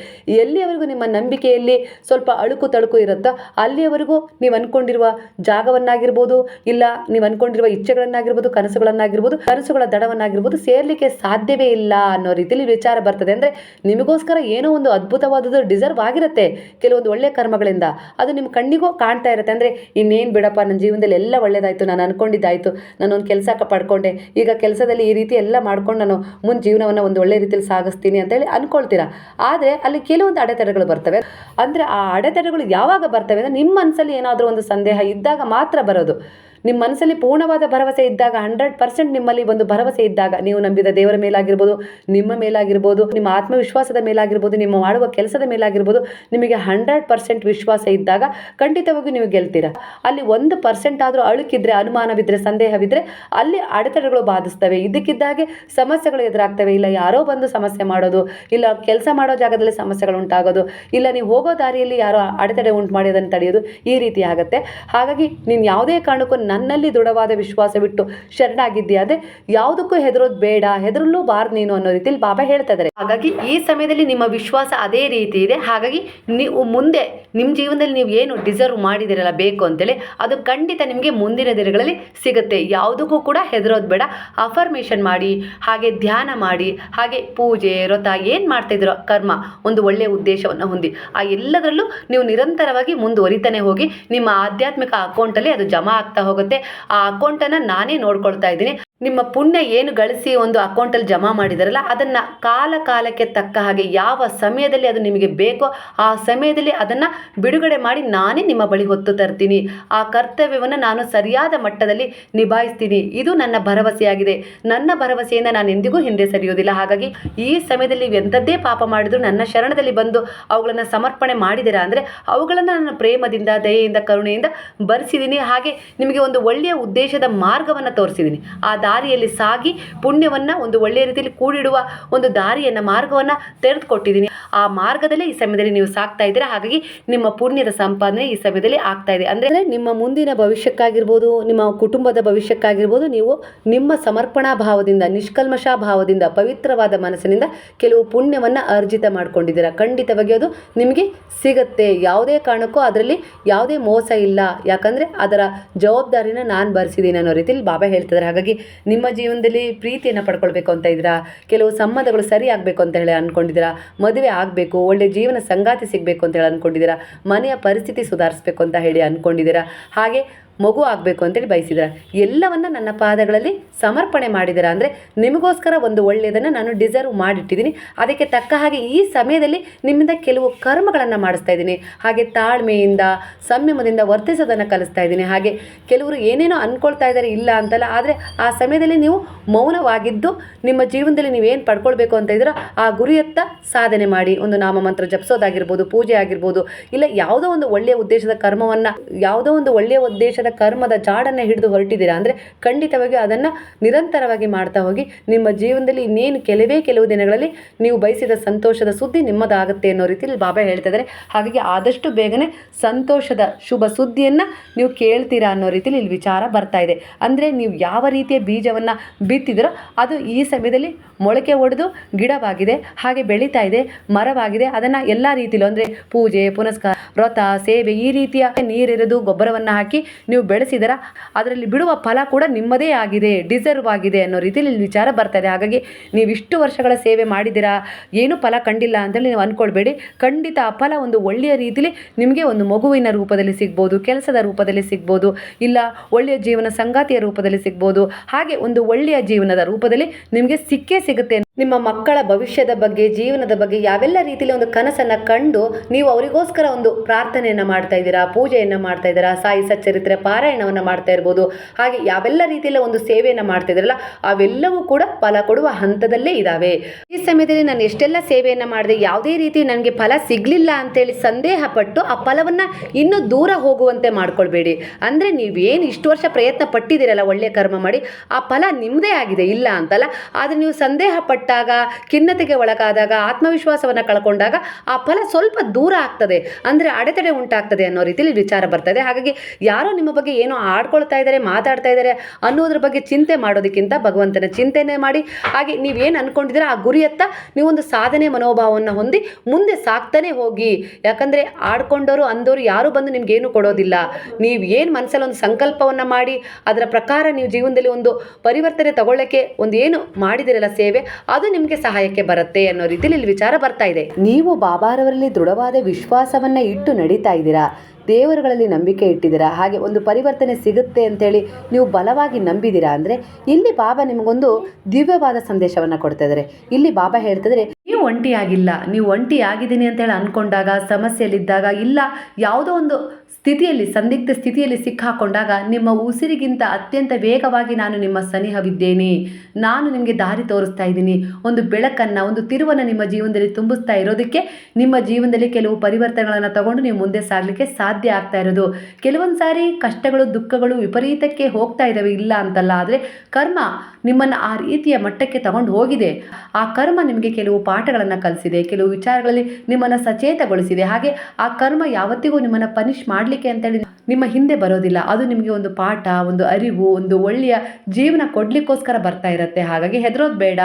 ಎಲ್ಲಿಯವರೆಗೂ ನಿಮ್ಮ ನಂಬಿಕೆಯಲ್ಲಿ ಸ್ವಲ್ಪ ಅಳುಕು ತಳುಕು ಇರುತ್ತೋ ಅಲ್ಲಿಯವರೆಗೂ ನೀವು ಅನ್ಕೊಂಡಿರುವ ಜಾಗವನ್ನಾಗಿರ್ಬೋದು, ಇಲ್ಲ ನೀವು ಅನ್ಕೊಂಡಿರುವ ಇಚ್ಛೆಗಳನ್ನಾಗಿರ್ಬೋದು, ಕನಸುಗಳನ್ನಾಗಿರ್ಬೋದು, ಕನಸುಗಳ ದಡವನ್ನಾಗಿರ್ಬೋದು ಸೇರಲಿಕ್ಕೆ ಸಾಧ್ಯವೇ ಇಲ್ಲ ಅನ್ನೋ ರೀತಿಯಲ್ಲಿ ವಿಚಾರ ಬರ್ತದೆ. ಅಂದರೆ ನಿಮಗೋಸ್ಕರ ಏನೋ ಒಂದು ಅದ್ಭುತವಾದದ್ದು ಡಿಸರ್ವ್ ಆಗಿರುತ್ತೆ. ಕೆಲವೊಂದು ಒಳ್ಳೆಯ ಕರ್ಮಗಳಿಂದ. ಅದು ನಿಮ್ಮ ಕಣ್ಣಿಗೂ ಕಾಣ್ತಾ ಇರುತ್ತೆ. ಅಂದರೆ ಇನ್ನೇನು ಬಿಡಪ್ಪ ನನ್ನ ಜೀವನದಲ್ಲಿ ಎಲ್ಲ ಒಳ್ಳೆಯದಾಯಿತು ನಾನು ಅನ್ಕೊಂಡಿದ್ದಾಯಿತು, ನಾನೊಂದು ಕೆಲಸ ಪಡ್ಕೊಂಡೆ. ಈಗ ಕೆಲಸದಲ್ಲಿ ಈ ರೀತಿ ಎಲ್ಲ ಮಾಡ್ಕೊಂಡು ನಾನು ಮುಂದೆ ಜೀವನವನ್ನು ಒಂದು ಒಳ್ಳೆ ರೀತಿಯಲ್ಲಿ ಸಾಗಿಸ್ತೀನಿ ಅಂತೇಳಿ ಅಂದ್ಕೊಳ್ತೀರಾ ಆದರೆ ಅಲ್ಲಿ ಕೆಲವೊಂದು ಅಡೆತಡೆಗಳು ಬರ್ತವೆ. ಅಂದರೆ ಆ ಅಡೆತಡೆಗಳು ಯಾವಾಗ ಬರ್ತವೆ ಅಂದರೆ ನಿಮ್ಮ ಮನಸ್ಸಲ್ಲಿ ಏನಾದರೂ ಒಂದು ಸಂದೇಹ ಇದ್ದಾಗ ಮಾತ್ರ ಬರೋದು. ನಿಮ್ಮ ಮನಸ್ಸಲ್ಲಿ ಪೂರ್ಣವಾದ ಭರವಸೆ ಇದ್ದಾಗ ಹಂಡ್ರೆಡ್ ಪರ್ಸೆಂಟ್ ನಿಮ್ಮಲ್ಲಿ ಒಂದು ಭರವಸೆ ಇದ್ದಾಗ ನೀವು ನಂಬಿದ ದೇವರ ಮೇಲಾಗಿರ್ಬೋದು, ನಿಮ್ಮ ಮೇಲಾಗಿರ್ಬೋದು, ನಿಮ್ಮ ಆತ್ಮವಿಶ್ವಾಸದ ಮೇಲಾಗಿರ್ಬೋದು, ನಿಮ್ಮ ಮಾಡುವ ಕೆಲಸದ ಮೇಲಾಗಿರ್ಬೋದು, ನಿಮಗೆ ಹಂಡ್ರೆಡ್ ಪರ್ಸೆಂಟ್ ವಿಶ್ವಾಸ ಇದ್ದಾಗ ಖಂಡಿತವಾಗಿ ನೀವು ಗೆಲ್ತೀರಾ. ಅಲ್ಲಿ ಒಂದು ಪರ್ಸೆಂಟ್ ಆದರೂ ಅಳುಕಿದ್ರೆ ಅನುಮಾನವಿದ್ದರೆ ಸಂದೇಹವಿದ್ದರೆ ಅಲ್ಲಿ ಅಡೆತಡೆಗಳು ಬಾಧಿಸ್ತವೆ. ಇದಕ್ಕಿದ್ದಾಗೆ ಸಮಸ್ಯೆಗಳು ಎದುರಾಗ್ತವೆ. ಇಲ್ಲ ಯಾರೋ ಬಂದು ಸಮಸ್ಯೆ ಮಾಡೋದು, ಇಲ್ಲ ಕೆಲಸ ಮಾಡೋ ಜಾಗದಲ್ಲಿ ಸಮಸ್ಯೆಗಳು ಉಂಟಾಗೋದು, ಇಲ್ಲ ನೀವು ಹೋಗೋ ದಾರಿಯಲ್ಲಿ ಯಾರೋ ಅಡೆತಡೆ ಉಂಟು ಮಾಡಿ ಅದನ್ನು ತಡೆಯೋದು ಈ ರೀತಿ ಆಗುತ್ತೆ. ಹಾಗಾಗಿ ನೀನು ಯಾವುದೇ ಕಾರಣಕ್ಕೂ ನನ್ನಲ್ಲಿ ದೃಢವಾದ ವಿಶ್ವಾಸವಿಟ್ಟು ಶರಣಾಗಿದ್ದೀಯ. ಅಂದರೆ ಯಾವುದಕ್ಕೂ ಹೆದರೋದು ಬೇಡ, ಹೆದರಲ್ಲೂ ಬಾರ್ದು ನೀನು ಅನ್ನೋ ರೀತಿಯಲ್ಲಿ ಬಾಬಾ ಹೇಳ್ತಾ ಇದ್ದಾರೆ ಹಾಗಾಗಿ ಈ ಸಮಯದಲ್ಲಿ ನಿಮ್ಮ ವಿಶ್ವಾಸ ಅದೇ ರೀತಿ ಇದೆ. ಹಾಗಾಗಿ ನೀವು ಮುಂದೆ ನಿಮ್ಮ ಜೀವನದಲ್ಲಿ ನೀವು ಏನು ಡಿಸರ್ವ್ ಮಾಡಿದಿರಲ್ಲ ಬೇಕು ಅಂತೇಳಿ, ಅದು ಖಂಡಿತ ನಿಮಗೆ ಮುಂದಿನ ದಿನಗಳಲ್ಲಿ ಸಿಗುತ್ತೆ. ಯಾವುದಕ್ಕೂ ಕೂಡ ಹೆದರೋದು ಬೇಡ. ಅಫರ್ಮೇಷನ್ ಮಾಡಿ, ಹಾಗೆ ಧ್ಯಾನ ಮಾಡಿ, ಹಾಗೆ ಪೂಜೆ, ವ್ರತ, ಏನು ಮಾಡ್ತಾ ಇದ್ದೀರೋ ಕರ್ಮ, ಒಂದು ಒಳ್ಳೆಯ ಉದ್ದೇಶವನ್ನು ಹೊಂದಿ. ಆ ಎಲ್ಲದರಲ್ಲೂ ನೀವು ನಿರಂತರವಾಗಿ ಮುಂದುವರಿತಾನೆ ಹೋಗಿ, ನಿಮ್ಮ ಆಧ್ಯಾತ್ಮಿಕ ಅಕೌಂಟಲ್ಲಿ ಅದು ಜಮಾ ಆಗ್ತಾ ಹೋಗುತ್ತೆ. ಆ ಅಕೌಂಟನ್ನು ನಾನೇ ನೋಡ್ಕೊಳ್ತಾ ಇದ್ದೀನಿ. ನಿಮ್ಮ ಪುಣ್ಯ ಏನು ಗಳಿಸಿ ಒಂದು ಅಕೌಂಟಲ್ಲಿ ಜಮಾ ಮಾಡಿದಾರಲ್ಲ, ಅದನ್ನು ಕಾಲ ಕಾಲಕ್ಕೆ ತಕ್ಕ ಹಾಗೆ ಯಾವ ಸಮಯದಲ್ಲಿ ಅದು ನಿಮಗೆ ಬೇಕೋ ಆ ಸಮಯದಲ್ಲಿ ಅದನ್ನು ಬಿಡುಗಡೆ ಮಾಡಿ ನಾನೇ ನಿಮ್ಮ ಬಳಿ ಹೊತ್ತು ತರ್ತೀನಿ. ಆ ಕರ್ತವ್ಯವನ್ನು ನಾನು ಸರಿಯಾದ ಮಟ್ಟದಲ್ಲಿ ನಿಭಾಯಿಸ್ತೀನಿ. ಇದು ನನ್ನ ಭರವಸೆಯಾಗಿದೆ. ನನ್ನ ಭರವಸೆಯಿಂದ ನಾನು ಎಂದಿಗೂ ಹಿಂದೆ ಸರಿಯೋದಿಲ್ಲ ಹಾಗಾಗಿ ಈ ಸಮಯದಲ್ಲಿ ಎಂಥದ್ದೇ ಪಾಪ ಮಾಡಿದ್ರು ನನ್ನ ಶರಣದಲ್ಲಿ ಬಂದು ಅವುಗಳನ್ನು ಸಮರ್ಪಣೆ ಮಾಡಿದಿರಾ ಅಂದರೆ ಅವುಗಳನ್ನು ನನ್ನ ಪ್ರೇಮದಿಂದ, ದಯೆಯಿಂದ, ಕರುಣೆಯಿಂದ ಬರೆಸಿದ್ದೀನಿ. ಹಾಗೆ ನಿಮಗೆ ಒಂದು ಒಳ್ಳೆಯ ಉದ್ದೇಶದ ಮಾರ್ಗವನ್ನು ತೋರಿಸಿದ್ದೀನಿ. ಆ ದಾರಿಯಲ್ಲಿ ಸಾಗಿ ಪುಣ್ಯವನ್ನು ಒಂದು ಒಳ್ಳೆಯ ರೀತಿಯಲ್ಲಿ ಕೂಡಿಡುವ ಒಂದು ದಾರಿಯನ್ನು, ಮಾರ್ಗವನ್ನು ತೆರೆದುಕೊಟ್ಟಿದ್ದೀನಿ. ಆ ಮಾರ್ಗದಲ್ಲೇ ಈ ಸಮಯದಲ್ಲಿ ನೀವು ಸಾಕ್ತಾ ಇದ್ದೀರಾ? ಹಾಗಾಗಿ ನಿಮ್ಮ ಪುಣ್ಯದ ಸಂಪಾದನೆ ಈ ಸಮಯದಲ್ಲಿ ಆಗ್ತಾ ಇದೆ. ಅಂದರೆ ನಿಮ್ಮ ಮುಂದಿನ ಭವಿಷ್ಯಕ್ಕಾಗಿರ್ಬೋದು, ನಿಮ್ಮ ಕುಟುಂಬದ ಭವಿಷ್ಯಕ್ಕಾಗಿರ್ಬೋದು, ನೀವು ನಿಮ್ಮ ಸಮರ್ಪಣಾ ಭಾವದಿಂದ ನಿಷ್ಕಲ್ಮಶ ಭಾವದಿಂದ, ಪವಿತ್ರವಾದ ಮನಸ್ಸಿನಿಂದ ಕೆಲವು ಪುಣ್ಯವನ್ನು ಅರ್ಜಿತ ಮಾಡ್ಕೊಂಡಿದ್ದೀರಾ? ಖಂಡಿತವಾಗಿ ಅದು ನಿಮಗೆ ಸಿಗತ್ತೆ. ಯಾವುದೇ ಕಾರಣಕ್ಕೂ ಅದರಲ್ಲಿ ಯಾವುದೇ ಮೋಸ ಇಲ್ಲ. ಯಾಕಂದರೆ ಅದರ ಜವಾಬ್ದಾರಿನ ನಾನು ಭರಿಸಿದ್ದೀನಿ ಅನ್ನೋ ರೀತಿಯಲ್ಲಿ ಬಾಬಾ ಹೇಳ್ತಿದ್ದಾರೆ. ಹಾಗಾಗಿ ನಿಮ್ಮ ಜೀವನದಲ್ಲಿ ಪ್ರೀತಿಯನ್ನು ಪಡ್ಕೊಳ್ಬೇಕು ಅಂತ ಇದ್ದೀರಾ? ಕೆಲವು ಸಂಬಂಧಗಳು ಸರಿ ಆಗಬೇಕು ಅಂತ ಹೇಳಿ ಅಂದ್ಕೊಂಡಿದ್ದೀರಾ ಮದುವೆ ಆಗಬೇಕು, ಒಳ್ಳೆ ಜೀವನ ಸಂಗಾತಿ ಸಿಗಬೇಕು ಅಂತ ಹೇಳಿ ಅಂದ್ಕೊಂಡಿದ್ದೀರಾ ಮನೆಯ ಪರಿಸ್ಥಿತಿ ಸುಧಾರಿಸ್ಬೇಕು ಅಂತ ಹೇಳಿ ಅಂದ್ಕೊಂಡಿದ್ದೀರಾ ಹಾಗೆ ಮಗು ಆಗಬೇಕು ಅಂತೇಳಿ ಬಯಸಿದ್ದೀರಾ. ಎಲ್ಲವನ್ನು ನನ್ನ ಪಾದಗಳಲ್ಲಿ ಸಮರ್ಪಣೆ ಮಾಡಿದ್ದೀರಾ. ಅಂದರೆ ನಿಮಗೋಸ್ಕರ ಒಂದು ಒಳ್ಳೆಯದನ್ನು ನಾನು ಡಿಸರ್ವ್ ಮಾಡಿಟ್ಟಿದ್ದೀನಿ. ಅದಕ್ಕೆ ತಕ್ಕ ಹಾಗೆ ಈ ಸಮಯದಲ್ಲಿ ನಿಮ್ಮಿಂದ ಕೆಲವು ಕರ್ಮಗಳನ್ನು ಮಾಡಿಸ್ತಾ ಇದ್ದೀನಿ. ಹಾಗೆ ತಾಳ್ಮೆಯಿಂದ, ಸಂಯಮದಿಂದ ವರ್ತಿಸೋದನ್ನು ಕಲಿಸ್ತಾ ಇದ್ದೀನಿ. ಹಾಗೆ ಕೆಲವರು ಏನೇನೋ ಅಂದ್ಕೊಳ್ತಾ ಇದ್ದಾರೆ ಇಲ್ಲ ಅಂತಲ್ಲ, ಆದರೆ ಆ ಸಮಯದಲ್ಲಿ ನೀವು ಮೌನವಾಗಿದ್ದು ನಿಮ್ಮ ಜೀವನದಲ್ಲಿ ನೀವೇನು ಪಡ್ಕೊಳ್ಬೇಕು ಅಂತ ಇದ್ದೀರೋ ಆ ಗುರಿಯತ್ತ ಸಾಧನೆ ಮಾಡಿ. ಒಂದು ನಾಮಮಂತ್ರ ಜಪಿಸೋದಾಗಿರ್ಬೋದು, ಪೂಜೆ ಆಗಿರ್ಬೋದು, ಇಲ್ಲ ಯಾವುದೋ ಒಂದು ಒಳ್ಳೆಯ ಉದ್ದೇಶದ ಕರ್ಮವನ್ನು, ಯಾವುದೋ ಒಂದು ಒಳ್ಳೆಯ ಉದ್ದೇಶದ ಕರ್ಮದ ಜಾಡನ್ನು ಹಿಡಿದು ಹೊರಟಿದ್ದೀರಾ? ಅಂದರೆ ಖಂಡಿತವಾಗಿ ಅದನ್ನು ನಿರಂತರವಾಗಿ ಮಾಡ್ತಾ ಹೋಗಿ ನಿಮ್ಮ ಜೀವನದಲ್ಲಿ ಇನ್ನೇನು ಕೆಲವೇ ಕೆಲವು ದಿನಗಳಲ್ಲಿ ನೀವು ಬಯಸಿದ ಸಂತೋಷದ ಸುದ್ದಿ ನಿಮ್ಮದಾಗುತ್ತೆ ಅನ್ನೋ ರೀತಿಯಲ್ಲಿ ಬಾಬಾ ಹೇಳ್ತಾ ಇದ್ದಾರೆ. ಹಾಗಾಗಿ ಆದಷ್ಟು ಬೇಗನೆ ಸಂತೋಷದ ಶುಭ ಸುದ್ದಿಯನ್ನು ನೀವು ಕೇಳ್ತೀರಾ ಅನ್ನೋ ರೀತಿಯಲ್ಲಿ ಇಲ್ಲಿ ವಿಚಾರ ಬರ್ತಾ ಇದೆ. ಅಂದರೆ ನೀವು ಯಾವ ರೀತಿಯ ಬೀಜವನ್ನು ಬಿತ್ತಿದ್ರೋ ಅದು ಈ ಸಮಯದಲ್ಲಿ ಮೊಳಕೆ ಒಡೆದು ಗಿಡವಾಗಿದೆ, ಹಾಗೆ ಬೆಳೀತಾ ಇದೆ, ಮರವಾಗಿದೆ, ಅದನ್ನು ಎಲ್ಲ ರೀತಿಯಲ್ಲೂ ಅಂದರೆ ಪೂಜೆ, ಪುನಸ್ಕಾರ, ವ್ರತ, ಸೇವೆ ಈ ರೀತಿಯ ನೀರೆರೆದು ಗೊಬ್ಬರವನ್ನು ಹಾಕಿ ಬೆಳೆಸಿದರ ಅದರಲ್ಲಿ ಬಿಡುವ ಫಲ ಕೂಡ ನಿಮ್ಮದೇ ಆಗಿದೆ ಡಿಸರ್ವ್ ಆಗಿದೆ ಅನ್ನೋ ರೀತಿಯಲ್ಲಿ ಇಲ್ಲಿ ವಿಚಾರ ಬರ್ತಾ ಇದೆ ಹಾಗಾಗಿ ನೀವು ಇಷ್ಟು ವರ್ಷಗಳ ಸೇವೆ ಮಾಡಿದ್ದೀರಾ, ಏನೂ ಫಲ ಕಂಡಿಲ್ಲ ಅಂತೇಳಿ ನೀವು ಅಂದ್ಕೊಳ್ಬೇಡಿ ಖಂಡಿತ ಆ ಫಲ ಒಂದು ಒಳ್ಳೆಯ ರೀತಿಯಲ್ಲಿ ನಿಮಗೆ ಒಂದು ಮಗುವಿನ ರೂಪದಲ್ಲಿ ಸಿಗ್ಬೋದು, ಕೆಲಸದ ರೂಪದಲ್ಲಿ ಸಿಗ್ಬೋದು, ಇಲ್ಲ ಒಳ್ಳೆಯ ಜೀವನ ಸಂಗಾತಿಯ ರೂಪದಲ್ಲಿ ಸಿಗ್ಬೋದು. ಹಾಗೆ ಒಂದು ಒಳ್ಳೆಯ ಜೀವನದ ರೂಪದಲ್ಲಿ ನಿಮಗೆ ಸಿಕ್ಕೇ ಸಿಗುತ್ತೆ ನಿಮ್ಮ ಮಕ್ಕಳ ಭವಿಷ್ಯದ ಬಗ್ಗೆ, ಜೀವನದ ಬಗ್ಗೆ ಯಾವೆಲ್ಲ ರೀತಿಯಲ್ಲಿ ಒಂದು ಕನಸನ್ನು ಕಂಡು ನೀವು ಅವರಿಗೋಸ್ಕರ ಒಂದು ಪ್ರಾರ್ಥನೆಯನ್ನು ಮಾಡ್ತಾ ಇದ್ದೀರಾ, ಪೂಜೆಯನ್ನು ಮಾಡ್ತಾ ಇದ್ದೀರಾ, ಸಾಯಿ ಸಚ್ಚರಿತ್ರೆ ಪಾರಾಯಣವನ್ನು ಮಾಡ್ತಾ ಇರ್ಬೋದು, ಹಾಗೆ ಯಾವೆಲ್ಲ ರೀತಿಯಲ್ಲಿ ಒಂದು ಸೇವೆಯನ್ನು ಮಾಡ್ತಾ ಇದ್ದೀರಲ್ಲ, ಅವೆಲ್ಲವೂ ಕೂಡ ಫಲ ಕೊಡುವ ಹಂತದಲ್ಲೇ ಇದ್ದಾವೆ ಈ ಸಮಯದಲ್ಲಿ ನಾನು ಎಷ್ಟೆಲ್ಲ ಸೇವೆಯನ್ನು ಮಾಡಿದೆ, ಯಾವುದೇ ರೀತಿ ನನಗೆ ಫಲ ಸಿಗಲಿಲ್ಲ ಅಂತೇಳಿ ಸಂದೇಹ ಪಟ್ಟು ಆ ಫಲವನ್ನು ಇನ್ನೂ ದೂರ ಹೋಗುವಂತೆ ಮಾಡ್ಕೊಳ್ಬೇಡಿ. ಅಂದರೆ ನೀವೇನು ಇಷ್ಟು ವರ್ಷ ಪ್ರಯತ್ನ ಪಟ್ಟಿದ್ದೀರಲ್ಲ ಒಳ್ಳೆಯ ಕರ್ಮ ಮಾಡಿ, ಆ ಫಲ ನಿಮ್ಮದೇ ಆಗಿದೆ, ಇಲ್ಲ ಅಂತಲ್ಲ, ಆದರೆ ನೀವು ಸಂದೇಹ ಪಟ್ಟಾಗ ಖಿನ್ನತೆಗೆ ಒಳಗಾದಾಗ, ಆತ್ಮವಿಶ್ವಾಸವನ್ನು ಕಳ್ಕೊಂಡಾಗ ಆ ಫಲ ಸ್ವಲ್ಪ ದೂರ ಆಗ್ತದೆ. ಅಂದರೆ ಅಡೆತಡೆ ಉಂಟಾಗ್ತದೆ ಅನ್ನೋ ರೀತಿಯಲ್ಲಿ ವಿಚಾರ ಬರ್ತದೆ. ಹಾಗಾಗಿ ಯಾರೋ ನಿಮ್ಮ ಬಗ್ಗೆ ಏನೋ ಆಡ್ಕೊಳ್ತಾ ಇದ್ದಾರೆ, ಮಾತಾಡ್ತಾ ಇದ್ದಾರೆ ಅನ್ನೋದ್ರ ಬಗ್ಗೆ ಚಿಂತೆ ಮಾಡೋದಕ್ಕಿಂತ ಭಗವಂತನ ಚಿಂತೆನೆ ಮಾಡಿ. ಹಾಗೆ ನೀವೇನು ಅಂದ್ಕೊಂಡಿದ್ದೀರ ಆ ಗುರಿಯತ್ತ ನೀವೊಂದು ಸಾಧನೆ ಮನೋಭಾವವನ್ನು ಹೊಂದಿ ಮುಂದೆ ಸಾಕ್ತಾನೆ ಹೋಗಿ. ಯಾಕಂದರೆ ಆಡ್ಕೊಂಡವರು ಅಂದವರು ಯಾರು ಬಂದು ನಿಮಗೇನು ಕೊಡೋದಿಲ್ಲ. ನೀವು ಏನು ಮನಸ್ಸಲ್ಲಿ ಒಂದು ಸಂಕಲ್ಪವನ್ನು ಮಾಡಿ, ಅದರ ಪ್ರಕಾರ ನೀವು ಜೀವನದಲ್ಲಿ ಒಂದು ಪರಿವರ್ತನೆ ತಗೊಳ್ಳೋಕ್ಕೆ ಒಂದು ಏನು ಮಾಡಿದಿರಲ್ಲ ಸೇವೆ ಅದು ನಿಮಗೆ ಸಹಾಯಕ್ಕೆ ಬರುತ್ತೆ ಅನ್ನೋ ರೀತಿಯಲ್ಲಿ ಇಲ್ಲಿ ವಿಚಾರ ಬರ್ತಾ ಇದೆ. ನೀವು ಬಾಬಾರವರಲ್ಲಿ ದೃಢವಾದ ವಿಶ್ವಾಸವನ್ನ ಇಟ್ಟು ನಡೀತಾ ಇದ್ದೀರಾ? ದೇವರುಗಳಲ್ಲಿ ನಂಬಿಕೆ ಇಟ್ಟಿದ್ದೀರಾ? ಹಾಗೆ ಒಂದು ಪರಿವರ್ತನೆ ಸಿಗುತ್ತೆ ಅಂತೇಳಿ ನೀವು ಬಲವಾಗಿ ನಂಬಿದ್ದೀರಾ ಅಂದರೆ ಇಲ್ಲಿ ಬಾಬಾ ನಿಮಗೊಂದು ದಿವ್ಯವಾದ ಸಂದೇಶವನ್ನು ಕೊಡ್ತಾ ಇದ್ದಾರೆ. ಇಲ್ಲಿ ಬಾಬಾ ಹೇಳ್ತಿದ್ರೆ ನೀವು ಒಂಟಿಯಾಗಿಲ್ಲ. ನೀವು ಒಂಟಿಯಾಗಿದ್ದೀನಿ ಅಂತೇಳಿ ಅಂದ್ಕೊಂಡಾಗ ಸಮಸ್ಯೆಯಲ್ಲಿದ್ದಾಗ ಇಲ್ಲ ಯಾವುದೋ ಒಂದು ಸ್ಥಿತಿಯಲ್ಲಿ, ಸಂದಿಗ್ಧ ಸ್ಥಿತಿಯಲ್ಲಿ ಸಿಕ್ಕಾಕೊಂಡಾಗ ನಿಮ್ಮ ಉಸಿರಿಗಿಂತ ಅತ್ಯಂತ ವೇಗವಾಗಿ ನಾನು ನಿಮ್ಮ ಸನಿಹವಿದ್ದೇನೆ. ನಾನು ನಿಮಗೆ ದಾರಿ ತೋರಿಸ್ತಾ ಇದ್ದೀನಿ. ಒಂದು ಬೆಳಕನ್ನು, ಒಂದು ತಿರುವನ್ನು ನಿಮ್ಮ ಜೀವನದಲ್ಲಿ ತುಂಬಿಸ್ತಾ ಇರೋದಕ್ಕೆ, ನಿಮ್ಮ ಜೀವನದಲ್ಲಿ ಕೆಲವು ಪರಿವರ್ತನೆಗಳನ್ನು ತಗೊಂಡು ನೀವು ಮುಂದೆ ಸಾಗಲಿಕ್ಕೆ ಸಾಧ್ಯ ಆಗ್ತಾ ಇರೋದು. ಕೆಲವೊಂದು ಸಾರಿ ಕಷ್ಟಗಳು, ದುಃಖಗಳು ವಿಪರೀತಕ್ಕೆ ಹೋಗ್ತಾ ಇದ್ದಾವೆ ಇಲ್ಲ ಅಂತಲ್ಲ. ಆದರೆ ಕರ್ಮ ನಿಮ್ಮನ್ನು ಆ ರೀತಿಯ ಮಟ್ಟಕ್ಕೆ ತಗೊಂಡು ಹೋಗಿದೆ. ಆ ಕರ್ಮ ನಿಮಗೆ ಕೆಲವು ಪಾಠಗಳನ್ನು ಕಲಿಸಿದೆ, ಕೆಲವು ವಿಚಾರಗಳಲ್ಲಿ ನಿಮ್ಮನ್ನು ಸಚೇತಗೊಳಿಸಿದೆ. ಹಾಗೆ ಆ ಕರ್ಮ ಯಾವತ್ತಿಗೂ ನಿಮ್ಮನ್ನು ಪನಿಷ್ ಮಾಡಲಿಕ್ಕೆ ಅಂತೇಳಿ ನಿಮ್ಮ ಹಿಂದೆ ಬರೋದಿಲ್ಲ. ಅದು ನಿಮಗೆ ಒಂದು ಪಾಠ, ಒಂದು ಅರಿವು, ಒಂದು ಒಳ್ಳೆಯ ಜೀವನ ಕೊಡಲಿಕ್ಕೋಸ್ಕರ ಬರ್ತಾ ಇರುತ್ತೆ. ಹಾಗಾಗಿ ಹೆದರೋದು ಬೇಡ.